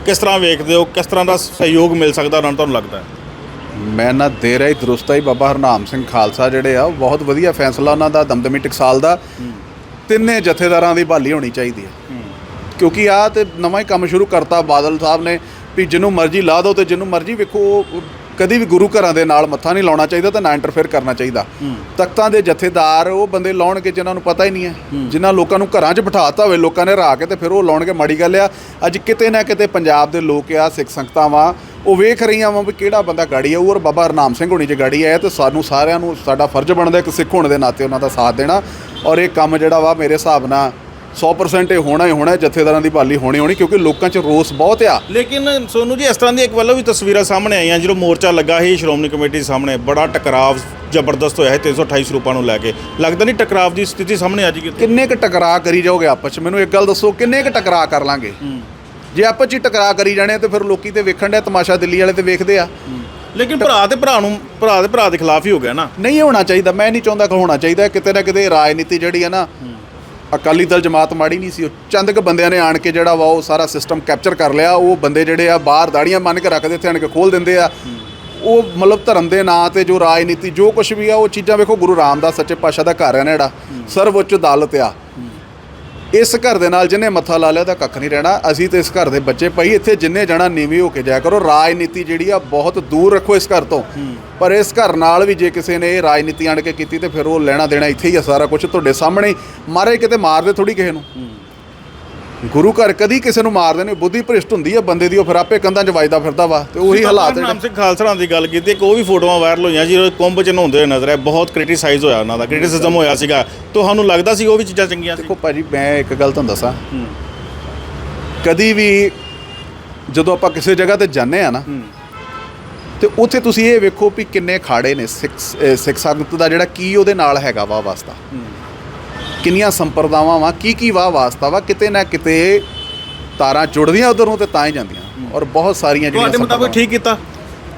ਕਿਸ ਤਰ੍ਹਾਂ ਵੇਖਦੇ ਹੋ ਕਿਸ ਤਰ੍ਹਾਂ ਦਾ ਸਹਿਯੋਗ ਮਿਲ ਸਕਦਾ ਉਹਨਾਂ ਨੂੰ ਤੁਹਾਨੂੰ ਲੱਗਦਾ ਹੈ? ਮੈਂ ਨਾ ਦੇ ਰਹੀ ਦਰੁਸਤਾ ਹੀ ਬਾਬਾ ਹਰਨਾਮ ਸਿੰਘ ਖਾਲਸਾ ਜਿਹੜੇ ਆ ਉਹ ਬਹੁਤ ਵਧੀਆ ਫੈਸਲਾ ਉਹਨਾਂ ਦਾ ਦਮਦਮੀ ਟਕਸਾਲ ਦਾ। ਤਿੰਨੇ ਜਥੇਦਾਰਾਂ ਦੀ ਬਹਾਲੀ ਹੋਣੀ ਚਾਹੀਦੀ ਹੈ। ਕਿਉਂਕਿ ਆ ਤੇ ਨਵਾਂ ਹੀ ਕੰਮ ਸ਼ੁਰੂ ਕਰਤਾ ਬਾਦਲ ਸਾਹਿਬ ਨੇ ਵੀ ਜਿਹਨੂੰ ਮਰਜ਼ੀ ਲਾ ਦਿਓ ਤੇ ਜਿਹਨੂੰ ਮਰਜ਼ੀ ਵੇਖੋ ਉਹ ਕਦੀ ਵੀ ਗੁਰੂ ਘਰਾਂ ਦੇ ਨਾਲ ਮੱਥਾ ਨਹੀਂ ਲਾਉਣਾ ਚਾਹੀਦਾ ਤੇ ਨਾ ਇੰਟਰਫੇਅਰ ਕਰਨਾ ਚਾਹੀਦਾ। ਤਖਤਾਂ ਦੇ ਜਥੇਦਾਰ ਉਹ ਬੰਦੇ ਲਾਉਣਗੇ ਜਿਨ੍ਹਾਂ ਨੂੰ ਪਤਾ ਹੀ ਨਹੀਂ ਹੈ। ਜਿਨ੍ਹਾਂ ਲੋਕਾਂ ਨੂੰ ਘਰਾਂ 'ਚ ਬਿਠਾਤਾ ਹੋਵੇ ਲੋਕਾਂ ਨੇ ਰਾ ਕੇ ਤੇ ਫਿਰ ਉਹ ਲਾਉਣਗੇ ਮਾੜੀ ਗੱਲ ਆ। ਅੱਜ ਕਿਤੇ ਨਾ ਕਿਤੇ ਪੰਜਾਬ ਦੇ ਲੋਕ ਆ ਸਿੱਖ ਸੰਗਤਾਂ ਵਾ ਉਹ ਵੇਖ ਰਹੀਆਂ ਵਾ ਵੀ ਕਿਹੜਾ ਬੰਦਾ ਗਾੜੀ ਆਊ ਔਰ ਬਾਬਾ ਹਰਨਾਮ ਸਿੰਘ ਹੋਣੀ ਜੇ ਗਾੜੀ ਆਇਆ ਤੇ ਸਾਨੂੰ ਸਾਰਿਆਂ ਨੂੰ ਸਾਡਾ ਫਰਜ਼ ਬਣਦਾ ਇੱਕ ਸਿੱਖ ਹੋਣ ਦੇ ਨਾਤੇ ਉਹਨਾਂ ਦਾ ਸਾਥ ਦੇਣਾ। ਔਰ ਇਹ ਕੰਮ ਜਿਹੜਾ ਵਾ ਮੇਰੇ ਹਿਸਾਬ ਨਾਲ 100% ਇਹ ਹੋਣਾ ਹੀ ਹੋਣਾ ਹੈ, ਜਥੇਦਾਰਾਂ ਦੀ ਭਾਲੀ ਹੋਣੀ ਹੋਣੀ ਕਿਉਂਕਿ ਲੋਕਾਂ 'ਚ ਰੋਸ ਬਹੁਤ ਆ। ਲੇਕਿਨ ਸੋਨੂ ਜੀ ਇਸ ਤਰ੍ਹਾਂ ਦੀ ਇੱਕ ਵੱਲੋਂ ਵੀ ਤਸਵੀਰਾਂ ਸਾਹਮਣੇ ਆਈਆਂ ਜਦੋਂ ਮੋਰਚਾ ਲੱਗਾ ਸੀ ਸ਼੍ਰੋਮਣੀ ਕਮੇਟੀ ਸਾਹਮਣੇ ਬੜਾ ਟਕਰਾਵ ਜ਼ਬਰਦਸਤ ਹੋਇਆ ਹੈ 328 ਸਰੂਪਾਂ ਨੂੰ ਲੈ ਕੇ। ਲੱਗਦਾ ਨਹੀਂ ਟਕਰਾਵ ਦੀ ਸਥਿਤੀ ਸਾਹਮਣੇ ਆ ਜੀ ਕਿਤੇ ਕਿੰਨੇ ਕ ਟਕਰਾਅ ਕਰੀ ਜਾਓਗੇ ਆਪਸ 'ਚ? ਮੈਨੂੰ ਇੱਕ ਗੱਲ ਦੱਸੋ ਕਿੰਨੇ ਕ ਟਕਰਾਅ ਕਰ ਲਾਂਗੇ? ਜੇ ਆਪਸ 'ਚ ਹੀ ਟਕਰਾਅ ਕਰੀ ਜਾਣੇ ਤੇ ਫਿਰ ਲੋਕੀ ਤੇ ਵੇਖਣ ਦੇ ਤਮਾਸ਼ਾ ਦਿੱਲੀ ਵਾਲੇ ਤੇ ਵੇਖਦੇ ਆ। ਲੇਕਿਨ ਭਰਾ ਤੇ ਭਰਾ ਨੂੰ ਭਰਾ ਦੇ ਭਰਾ ਦੇ ਖਿਲਾਫ ਹੀ ਹੋ ਗਿਆ ਨਾ। ਨਹੀਂ ਹੋਣਾ ਚਾਹੀਦਾ ਮੈਂ ਨਹੀਂ ਚਾਹੁੰਦਾ ਕਿ ਹੋਣਾ ਚਾਹੀਦਾ ਕਿਤੇ ਨਾ ਕਿਤੇ ਰਾਜਨੀਤੀ ਜਿਹੜੀ ਹੈ ਨਾ ਅਕਾਲੀ ਦਲ ਜਮਾਤ ਮਾੜੀ ਨਹੀਂ ਸੀ, ਉਹ ਚੰਦ ਕੁ ਬੰਦਿਆਂ ਨੇ ਆਣ ਕੇ ਜਿਹੜਾ ਵਾ ਉਹ ਸਾਰਾ ਸਿਸਟਮ ਕੈਪਚਰ ਕਰ ਲਿਆ, ਉਹ ਬੰਦੇ ਜਿਹੜੇ ਆ ਬਾਹਰ ਦਾੜੀਆਂ ਮੰਨ ਕੇ ਰੱਖਦੇ ਇੱਥੇ ਆਣ ਕੇ ਖੋਲ ਦਿੰਦੇ ਆ। ਉਹ ਮਤਲਬ ਧਰਮ ਦੇ ਨਾਂ ਤੇ ਜੋ ਰਾਜਨੀਤੀ, ਜੋ ਕੁਝ ਵੀ ਆ, ਉਹ ਚੀਜ਼ਾਂ ਵੇਖੋ, ਗੁਰੂ ਰਾਮਦਾਸ ਸੱਚੇ ਪਾਤਸ਼ਾਹ ਦਾ ਘਰ ਹੈ ਨਾ ਜਿਹੜਾ, ਸਰਵਉੱਚ ਅਦਾਲਤ ਆ। ਇਸ ਘਰ ਦੇ ਨਾਲ ਜਿਹਨੇ ਮੱਥਾ ਲਾ ਲਿਆ ਤਾਂ ਕੱਖ ਨਹੀਂ ਰਹਿਣਾ। ਅਸੀਂ ਤੇ ਇਸ ਘਰ ਦੇ ਬੱਚੇ ਪਈ ਇੱਥੇ ਜਿੰਨੇ ਜਾਣਾ ਨੀਵੀਂ ਹੋ ਕੇ ਜਾਇਆ ਕਰੋ। ਰਾਜਨੀਤੀ ਜਿਹੜੀ ਆ ਬਹੁਤ ਦੂਰ ਰੱਖੋ ਇਸ ਘਰ ਤੋਂ। ਪਰ ਇਸ ਘਰ ਨਾਲ ਵੀ ਜੇ ਕਿਸੇ ਨੇ ਇਹ ਰਾਜਨੀਤੀ ਆਣ ਕੇ ਕੀਤੀ ਤੇ ਫਿਰ ਉਹ ਲੈਣਾ ਦੇਣਾ ਇੱਥੇ ਹੀ ਆ ਸਾਰਾ ਕੁਝ ਤੁਹਾਡੇ ਸਾਹਮਣੇ। ਮਾਰੇ ਕਿਤੇ ਮਾਰਦੇ ਥੋੜੀ ਕਿਸੇ ਨੂੰ। ਗੁਰੂ ਘਰ ਕਦੀ ਕਿਸੇ ਨੂੰ ਮਾਰਦੇ ਨੇ ਬੁੱਧੀ ਭ੍ਰਿਸ਼ਟ ਹੁੰਦੀ ਆ ਬੰਦੇ ਦੀ ਉਹ ਫਿਰ ਆਪੇ ਕੰਧਾਂ 'ਚ ਵੱਜਦਾ ਫਿਰਦਾ ਵਾ ਤੇ ਉਹੀ ਹਾਲਾਤ ਜਿਹੜੇ ਨਾਮ ਸਿੰਘ ਖਾਲਸਾ ਦੀ ਗੱਲ ਕੀਤੀ ਇੱਕ ਉਹ ਵੀ ਫੋਟੋਆਂ ਵਾਇਰਲ ਹੋਈਆਂ ਜਦੋਂ ਕੁੰਭ ਚ ਨਹਾਉਂਦੇ ਹੋਏ ਨਜ਼ਰ ਆਏ ਬਹੁਤ ਕ੍ਰਿਟਿਸਾਈਜ਼ ਹੋਇਆ ਉਹਨਾਂ ਦਾ ਕ੍ਰਿਟਿਸਿਜ਼ਮ ਹੋਇਆ ਸੀਗਾ। ਤੁਹਾਨੂੰ ਲੱਗਦਾ ਸੀ ਉਹ ਵੀ ਚੀਜ਼ਾਂ ਚੰਗੀਆਂ ਸੀ? ਦੇਖੋ ਭਾਜੀ ਮੈਂ ਇੱਕ ਗੱਲ ਤੁਹਾਨੂੰ ਦੱਸਾਂ। ਕਦੀ ਵੀ ਜਦੋਂ ਆਪਾਂ ਕਿਸੇ ਜਗ੍ਹਾ ਤੇ ਜਾਂਦੇ ਆ ਨਾ ਤੇ ਉੱਥੇ ਤੁਸੀਂ ਇਹ ਵੇਖੋ ਵੀ ਕਿੰਨੇ ਖਾੜੇ ਨੇ ਸਿੱਖ ਸਿੱਖ ਸੰਗਤ ਦਾ ਜਿਹੜਾ ਕੀ ਉਹਦੇ ਨਾਲ ਹੈਗਾ ਵਾ ਵਾਸਤਾ। ਕਿੰਨੀਆਂ ਸੰਪਰਦਾਵਾਂ ਵਾ ਕੀ ਕੀ ਵਾ ਵਾਸਤਾ ਵਾ ਕਿਤੇ ਨਾ ਕਿਤੇ ਤਾਰਾਂ ਜੁੜਦੀਆਂ ਉਧਰ ਨੂੰ ਤੇ ਤਾਂ ਹੀ ਜਾਂਦੀਆਂ। ਔਰ ਬਹੁਤ ਸਾਰੀਆਂ ਜਿਹੜੀਆਂ ਤੁਹਾਡੇ ਮੁਤਾਬਕ ਠੀਕ ਕੀਤਾ?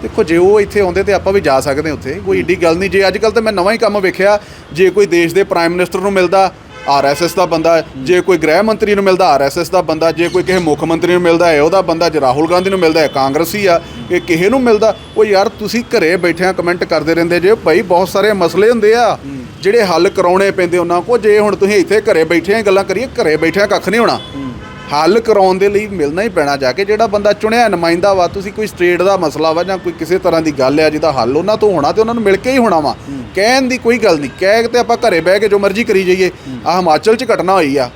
ਦੇਖੋ ਜੇ ਉਹ ਇੱਥੇ ਆਉਂਦੇ ਤੇ ਆਪਾਂ ਵੀ ਜਾ ਸਕਦੇ ਉੱਥੇ ਕੋਈ ਏਡੀ ਗੱਲ ਨਹੀਂ। ਜੇ ਅੱਜ ਕੱਲ ਤਾਂ ਮੈਂ ਨਵਾਂ ਹੀ ਕੰਮ ਵੇਖਿਆ ਜੇ ਕੋਈ ਦੇਸ਼ ਦੇ ਪ੍ਰਾਈਮ ਮਿਨਿਸਟਰ ਨੂੰ ਮਿਲਦਾ ਆਰਐਸਐਸ ਦਾ ਬੰਦਾ ਜੇ ਕੋਈ ਗ੍ਰਹਿ ਮੰਤਰੀ ਨੂੰ ਮਿਲਦਾ ਆਰਐਸਐਸ ਦਾ ਬੰਦਾ ਜੇ ਕੋਈ ਕਿਸੇ ਮੁੱਖ ਮੰਤਰੀ ਨੂੰ ਮਿਲਦਾ ਹੈ ਉਹਦਾ ਬੰਦਾ ਜੇ ਰਾਹੁਲ ਗਾਂਧੀ ਨੂੰ ਮਿਲਦਾ ਹੈ ਕਾਂਗਰਸੀ ਆ ਇਹ ਕਿਸੇ ਨੂੰ ਮਿਲਦਾ ਉਹ ਯਾਰ ਤੁਸੀਂ ਘਰੇ ਬੈਠਿਆਂ ਕਮੈਂਟ ਕਰਦੇ ਰਹਿੰਦੇ ਜੇ ਭਾਈ ਬਹੁਤ ਸਾਰੇ ਮਸਲੇ ਹੁੰਦੇ ਆ। ਜਿਹੜੇ ਹੱਲ ਕਰਾਉਣੇ ਪੈਂਦੇ ਉਹਨਾਂ ਕੋ ਜੇ ਹੁਣ ਤੁਸੀਂ ਇੱਥੇ ਘਰੇ ਬੈਠਿਆਂ ਗੱਲਾਂ ਕਰੀਏ ਘਰੇ ਬੈਠਿਆਂ ਕੱਖ ਨਹੀਂ ਹੋਣਾ। ਹੱਲ ਕਰਾਉਣ ਦੇ ਲਈ ਮਿਲਣਾ ਹੀ ਪੈਣਾ ਜਾ ਕੇ ਜਿਹੜਾ ਬੰਦਾ ਚੁਣਿਆ ਨੁਮਾਇੰਦਾ ਵਾ ਤੁਸੀਂ ਕੋਈ ਸਟੇਟ ਦਾ ਮਸਲਾ ਵਾ ਜਾਂ ਕੋਈ ਕਿਸੇ ਤਰ੍ਹਾਂ ਦੀ ਗੱਲ ਆ ਜਿਹਦਾ ਹੱਲ ਉਹਨਾਂ ਤੋਂ ਹੋਣਾ ਤੇ ਉਹਨਾਂ ਨੂੰ ਮਿਲ ਕੇ ਹੀ ਹੋਣਾ ਵਾ। ਕਹਿਣ ਦੀ ਕੋਈ ਗੱਲ ਨਹੀਂ ਕਹਿ ਕੇ ਤੇ ਆਪਾਂ ਘਰੇ ਬਹਿ ਕੇ ਜੋ ਮਰਜ਼ੀ ਕਰੀ ਜਾਈਏ। ਆ ਹਿਮਾਚਲ 'ਚ ਘਟਨਾ ਹੋਈ ਆ।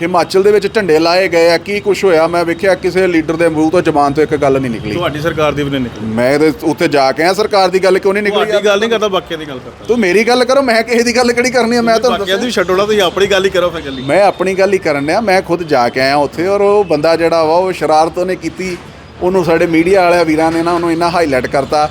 ਹਿਮਾਚਲ ਦੇ ਵਿੱਚ ਝੰਡੇ ਲਾਏ ਗਏ ਆ ਕੀ ਕੁਝ ਹੋਇਆ? ਮੈਂ ਵੇਖਿਆ ਕਿਸੇ ਲੀਡਰ ਦੇ ਮੂੰਹ ਤੋਂ ਜ਼ਬਾਨ ਤੋਂ ਇੱਕ ਗੱਲ ਨਹੀਂ ਨਿਕਲੀ। ਤੁਹਾਡੀ ਸਰਕਾਰ ਦੀ ਵੀ ਨਹੀਂ ਨਿਕਲੀ। ਮੈਂ ਤੇ ਉੱਥੇ ਜਾ ਕੇ ਆ ਸਰਕਾਰ ਦੀ ਗੱਲ ਕਿਉਂ ਨਹੀਂ ਨਿਕਲੀ? ਤੁਹਾਡੀ ਗੱਲ ਨਹੀਂ ਕਰਦਾ ਬਾਕੀਆਂ ਦੀ ਗੱਲ ਕਰਦਾ। ਤੂੰ ਮੇਰੀ ਗੱਲ ਕਰੋ ਮੈਂ ਕਿਸੇ ਦੀ ਗੱਲ ਕਿਹੜੀ ਕਰਨੀ ਆ? ਮੈਂ ਤੁਹਾਨੂੰ ਬਾਕੀਆਂ ਦੀ ਛੱਡੋਣਾ ਤੁਸੀਂ ਆਪਣੀ ਗੱਲ ਹੀ ਕਰੋ ਫਿਰ ਗੱਲੀ ਮੈਂ ਆਪਣੀ ਗੱਲ ਹੀ ਕਰਨ ਡਿਆ ਮੈਂ ਖੁਦ ਜਾ ਕੇ ਆਇਆ ਉੱਥੇ ਔਰ ਉਹ ਬੰਦਾ ਜਿਹੜਾ ਵਾ ਉਹ ਸ਼ਰਾਰਤ ਉਹਨੇ ਕੀਤੀ। ਉਹਨੂੰ ਸਾਡੇ ਮੀਡੀਆ ਵਾਲਿਆਂ ਵੀਰਾਂ ਨੇ ਨਾ ਉਹਨੂੰ ਇੰਨਾ ਹਾਈਲਾਈਟ ਕਰਤਾ।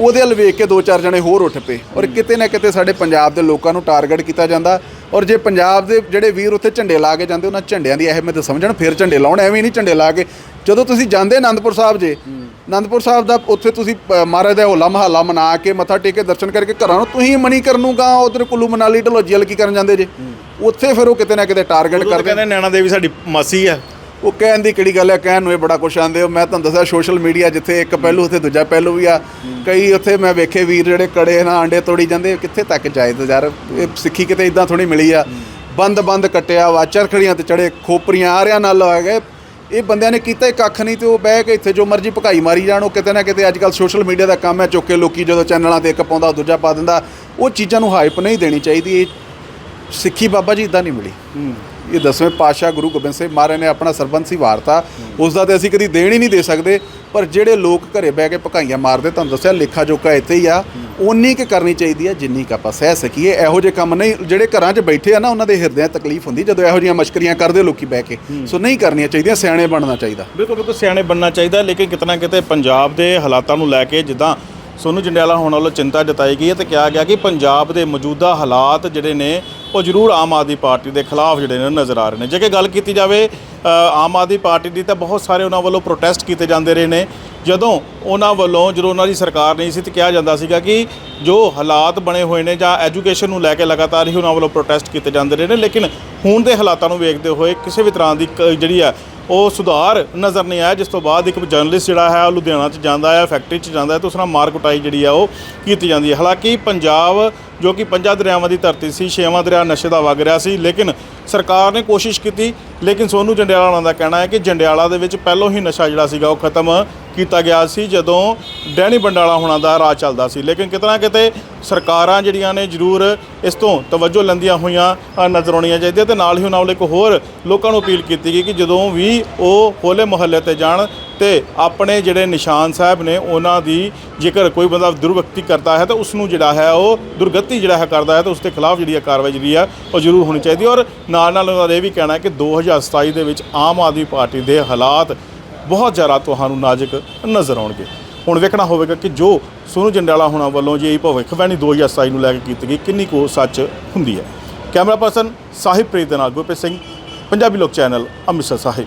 ਉਹਦੇ ਵੱਲ ਵੇਖ ਕੇ ਦੋ ਚਾਰ ਜਣੇ ਹੋਰ ਉੱਠ ਪਏ। ਔਰ ਕਿਤੇ ਨਾ ਕਿਤੇ ਸਾਡੇ ਪੰਜਾਬ ਦੇ ਲੋਕਾਂ ਨੂੰ ਟਾਰਗੇਟ ਕੀਤਾ ਜਾਂਦਾ। ਔਰ ਜੇ ਪੰਜਾਬ ਦੇ ਜਿਹੜੇ ਵੀਰ ਉੱਥੇ ਝੰਡੇ ਲਾ ਕੇ ਜਾਂਦੇ ਉਹਨਾਂ ਝੰਡਿਆਂ ਦੀ ਅਹਿਮੀਅਤ ਸਮਝਣ ਫਿਰ ਝੰਡੇ ਲਾਉਣ ਐਵੇਂ ਨਹੀਂ ਝੰਡੇ ਲਾ ਕੇ। ਜਦੋਂ ਤੁਸੀਂ ਜਾਂਦੇ ਆਨੰਦਪੁਰ ਸਾਹਿਬ ਜੇ ਆਨੰਦਪੁਰ ਸਾਹਿਬ ਦਾ ਉੱਥੇ ਤੁਸੀਂ ਮਹਾਰਾਜ ਦਾ ਹੋਲਾ ਮਹੱਲਾ ਮਨਾ ਕੇ ਮੱਥਾ ਟੇਕ ਕੇ ਦਰਸ਼ਨ ਕਰਕੇ ਘਰਾਂ ਨੂੰ ਤੁਸੀਂ ਮਣੀ ਕਰਨ ਨੂੰ ਗਾ ਉਧਰ ਕੁੱਲੂ ਮਨਾਲੀ ਢਲੋਜੀ ਵੱਲ ਕੀ ਕਰਨ ਜਾਂਦੇ ਜੇ? ਉੱਥੇ ਫਿਰ ਉਹ ਕਿਤੇ ਨਾ ਕਿਤੇ ਟਾਰਗੇਟ ਕਰਦੇ ਕਹਿੰਦੇ ਨੈਣਾ ਦੇਵੀ ਸਾਡੀ ਮਾਸੀ ਆ। ਉਹ ਕਹਿਣ ਦੀ ਕਿਹੜੀ ਗੱਲ ਹੈ? ਕਹਿਣ ਨੂੰ ਇਹ ਬੜਾ ਕੁਛ ਆਂਦੇ ਹੋ। ਮੈਂ ਤੁਹਾਨੂੰ ਦੱਸਿਆ ਸੋਸ਼ਲ ਮੀਡੀਆ ਜਿੱਥੇ ਇੱਕ ਪਹਿਲੂ, ਉੱਥੇ ਦੂਜਾ ਪਹਿਲੂ ਵੀ ਆ। ਕਈ ਉੱਥੇ ਮੈਂ ਵੇਖੇ ਵੀਰ ਜਿਹੜੇ ਕੜੇ ਨਾ ਆਂਡੇ ਤੋੜੀ ਜਾਂਦੇ, ਕਿੱਥੇ ਤੱਕ ਜਾਇਦ ਯਾਰ? ਇਹ ਸਿੱਖੀ ਕਿਤੇ ਇਦਾਂ ਥੋੜੀ ਮਿਲੀ ਆ। ਬੰਦ ਬੰਦ ਕੱਟਿਆ ਵਾ ਚਰਖੜੀਆਂ ਤੇ ਚੜੇ, ਖੋਪਰੀਆਂ ਆਰਿਆਂ ਨਾਲ ਆ ਗਏ। ਇਹ ਬੰਦਿਆਂ ਨੇ ਕੀਤਾ ਕੱਖ ਨਹੀਂ ਤੇ ਉਹ ਬਹਿ ਕੇ ਇੱਥੇ ਜੋ ਮਰਜ਼ੀ ਭਕਾਈ ਮਾਰੀ ਜਾਣ, ਉਹ ਕਿਤੇ ਨਾ ਕਿਤੇ ਅੱਜ ਕੱਲ ਸੋਸ਼ਲ ਮੀਡੀਆ ਦਾ ਕੰਮ ਹੈ। ਚੁੱਕ ਕੇ ਲੋਕੀ ਜਦੋਂ ਚੈਨਲਾਂ ਤੇ ਇੱਕ ਪਾਉਂਦਾ, ਦੂਜਾ ਪਾ ਦਿੰਦਾ, ਉਹ ਚੀਜ਼ਾਂ ਨੂੰ ਹਾਈਪ ਨਹੀਂ ਦੇਣੀ ਚਾਹੀਦੀ। ਇਹ ਸਿੱਖੀ ਬਾਬਾ ਜੀ ਇਦਾਂ ਨਹੀਂ ਮਿਲੀ। ਇਹ ਦਸਵੇਂ ਪਾਤਸ਼ਾਹ ਗੁਰੂ ਗੋਬਿੰਦ ਸਿੰਘ ਮਹਾਰਾਜ ਨੇ ਆਪਣਾ ਸਰਬੰਸੀ ਵਾਰਤਾ ਉਸ ਦਾ ਤੇ ਅਸੀਂ ਕਦੀ ਦੇਣ ਹੀ ਨਹੀਂ ਦੇ ਸਕਦੇ, ਪਰ ਜਿਹੜੇ ਲੋਕ ਘਰੇ ਬਹਿ ਕੇ ਭਕਾਈਆਂ ਮਾਰਦੇ, ਤੁਹਾਨੂੰ ਦੱਸਿਆ ਲੇਖਾ ਜੋਖਾ ਇੱਥੇ ਹੀ ਆ ਉਨੀ ਕੁ ਕਰਨੀ ਚਾਹੀਦੀ ਆ ਜਿੰਨੀ ਕੁ ਆਪਾਂ ਸਹਿ ਸਕੀਏ। ਇਹੋ ਜਿਹੇ ਕੰਮ ਨਹੀਂ, ਜਿਹੜੇ ਘਰਾਂ 'ਚ ਬੈਠੇ ਆ ਨਾ, ਉਹਨਾਂ ਦੇ ਹਿਰਦਿਆਂ ਤਕਲੀਫ ਹੁੰਦੀ, ਜਦੋਂ ਇਹੋ ਜਿਹੀਆਂ ਮਸ਼ਕਰੀਆਂ ਕਰਦੇ ਲੋਕੀ ਬਹਿ ਕੇ। ਸੋ ਨਹੀਂ ਕਰਨੀਆਂ ਚਾਹੀਦੀਆਂ, ਸਿਆਣੇ ਬਣਨਾ ਚਾਹੀਦਾ। ਬਿਲਕੁਲ ਬਿਲਕੁਲ ਸਿਆਣੇ ਬਣਨਾ ਚਾਹੀਦਾ, ਲੇਕਿਨ ਕਿਤਨਾ ਕਿਤੇ ਪੰਜਾਬ ਦੇ ਹਾਲਾਤਾਂ ਨੂੰ ਲੈ ਕੇ ਜਿੱਦਾਂ ਸੋਨੂੰ ਜੰਡਿਆਲਾ ਹੋਣ ਵੱਲੋਂ ਚਿੰਤਾ ਜਤਾਈ ਗਈ ਹੈ ਤੇ ਕਿਹਾ ਗਿਆ ਕਿ ਪੰਜਾਬ ਦੇ ਮੌਜੂਦਾ ਹਾਲਾਤ ਜਿਹੜੇ ਨੇ, ਉਹ ਜ਼ਰੂਰ ਆਮ ਆਦਮੀ ਪਾਰਟੀ ਦੇ ਖਿਲਾਫ ਜਿਹੜੇ ਨੇ ਨਜ਼ਰ ਆ ਰਹੇ ਨੇ। ਜੇਕਰ ਗੱਲ ਕੀਤੀ ਜਾਵੇ ਆਮ ਆਦਮੀ ਪਾਰਟੀ ਦੀ ਤਾਂ ਬਹੁਤ ਸਾਰੇ ਉਹਨਾਂ ਵੱਲੋਂ ਪ੍ਰੋਟੈਸਟ ਕੀਤੇ ਜਾਂਦੇ ਰਹੇ ਨੇ। ਜਦੋਂ ਉਹਨਾਂ ਵੱਲੋਂ, ਜਦੋਂ ਉਹਨਾਂ ਦੀ ਸਰਕਾਰ ਨਹੀਂ ਸੀ ਤੇ ਕਿਹਾ ਜਾਂਦਾ ਸੀਗਾ ਕਿ ਜੋ ਹਾਲਾਤ ਬਣੇ ਹੋਏ ਨੇ ਜਾਂ ਐਜੂਕੇਸ਼ਨ ਨੂੰ ਲੈ ਕੇ ਲਗਾਤਾਰ ਹੀ ਉਹਨਾਂ ਵੱਲੋਂ ਪ੍ਰੋਟੈਸਟ ਕੀਤੇ ਜਾਂਦੇ ਰਹੇ ਨੇ, ਲੇਕਿਨ ਹੁਣ ਦੇ ਹਾਲਾਤਾਂ ਨੂੰ ਵੇਖਦੇ ਹੋਏ ਕਿਸੇ ਵੀ ਤਰ੍ਹਾਂ ਦੀ ਕ- ਜਿਹੜੀ ਆ ਉਹ ਸੁਧਾਰ ਨਜ਼ਰ ਨਹੀਂ ਆਇਆ, ਜਿਸ ਤੋਂ ਬਾਅਦ ਇੱਕ ਜਰਨਲਿਸਟ ਜਿਹੜਾ ਹੈ, ਉਹ ਲੁਧਿਆਣਾ 'ਚ ਜਾਂਦਾ ਹੈ ਫੈਕਟਰੀ 'ਚ ਜਾਂਦਾ ਹੈ ਤੇ ਉਸ ਨਾਲ ਮਾਰ ਕੁਟਾਈ ਜਿਹੜੀ ਆ ਉਹ ਕੀਤੀ ਜਾਂਦੀ ਹੈ। ਹਾਲਾਂਕਿ ਪੰਜਾਬ ਜੋ ਕਿ ਪੰਜਾਂ ਦਰਿਆਵਾਂ ਦੀ ਧਰਤੀ ਸੀ, ਛੇਵਾਂ ਦਰਿਆ ਨਸ਼ੇ ਦਾ ਵਗ ਰਿਹਾ ਸੀ, ਲੇਕਿਨ ਸਰਕਾਰ ਨੇ ਕੋਸ਼ਿਸ਼ ਕੀਤੀ, ਲੇਕਿਨ ਸੋਨੂੰ ਜੰਡਿਆਲਾ ਉਹਨਾਂ ਦਾ ਕਹਿਣਾ ਹੈ ਕਿ ਜੰਡਿਆਲਾ ਦੇ ਵਿੱਚ ਪਹਿਲੋਂ ਹੀ ਨਸ਼ਾ ਜਿਹੜਾ ਸੀਗਾ ਉਹ ਖਤਮ ਕੀਤਾ ਗਿਆ ਸੀ, ਜਦੋਂ ਡੈਣੀ ਬੰਡਾਲਾ ਹੋਣਾ ਦਾ ਰਾਜ ਚੱਲਦਾ ਸੀ। ਲੇਕਿਨ ਕਿਤਨਾ ਕਿਤੇ ਸਰਕਾਰਾਂ ਜਿਹੜੀਆਂ ਨੇ ਜ਼ਰੂਰ ਇਸ ਤੋਂ ਤਵੱਜੋ ਲੈਂਦੀਆਂ ਹੋਈਆਂ ਨਜ਼ਰ ਆਉਣੀਆਂ ਚਾਹੀਦੀਆਂ ਤੇ ਨਾਲ ਹੀ ਉਹਨਾਂ ਵੱਲ ਇੱਕ ਹੋਰ ਲੋਕਾਂ ਨੂੰ ਅਪੀਲ ਕੀਤੀ ਗਈ ਕਿ ਜਦੋਂ ਵੀ ਉਹ ਹੋਲੇ ਮੁਹੱਲੇ ਤੇ ਜਾਣ ਤੇ ਆਪਣੇ ਜਿਹੜੇ ਨਿਸ਼ਾਨ ਸਾਹਿਬ ਨੇ ਉਹਨਾਂ ਦੀ ਜੇਕਰ ਕੋਈ ਬੰਦਾ ਦੁਰਵਕਤੀ ਕਰਦਾ ਹੈ ਤਾਂ ਉਸ ਨੂੰ ਜਿਹੜਾ ਹੈ ਉਹ ਦੁਰਗਤੀ ਜਿਹੜਾ ਹੈ ਕਰਦਾ ਹੈ ਤਾਂ ਉਸ ਦੇ ਖਿਲਾਫ ਜਿਹੜੀ ਹੈ ਕਾਰਵਾਈ ਜਿਹੜੀ ਆ ਉਹ ਜ਼ਰੂਰ ਹੋਣੀ ਚਾਹੀਦੀ ਔਰ ਨਾਲ ਨਾਲ ਉਹਨਾਂ ਦਾ ਇਹ ਵੀ ਕਹਿਣਾ ਹੈ ਕਿ 2027 ਦੇ ਵਿੱਚ ਆਮ ਆਦਮੀ ਪਾਰਟੀ ਦੇ ਹਾਲਾਤ ਬਹੁਤ ਜ਼ਿਆਦਾ ਤੁਹਾਨੂੰ ਨਾਜ਼ੁਕ ਨਜ਼ਰ ਆਉਣਗੇ। ਹੁਣ ਵੇਖਣਾ ਹੋਵੇਗਾ ਕਿ ਜੋ ਸੋਨੂੰ ਜੰਡਿਆਲਾ ਹੋਣਾ ਵੱਲੋਂ ਜੇ ਇਹ ਭਵਿੱਖਬਾਣੀ 2027 ਨੂੰ ਲੈ ਕੇ ਕੀਤੀ ਗਈ, ਕਿੰਨੀ ਕੁ ਸੱਚ ਹੁੰਦੀ ਹੈ। ਕੈਮਰਾ ਪਰਸਨ ਸਾਹਿਬ ਪ੍ਰੀਤ ਦੇ ਨਾਲ ਗੁਰਪ੍ਰੀਤ ਸਿੰਘ, ਪੰਜਾਬੀ ਲੋਕ ਚੈਨਲ ਅੰਮ੍ਰਿਤਸਰ ਸਾਹਿਬ।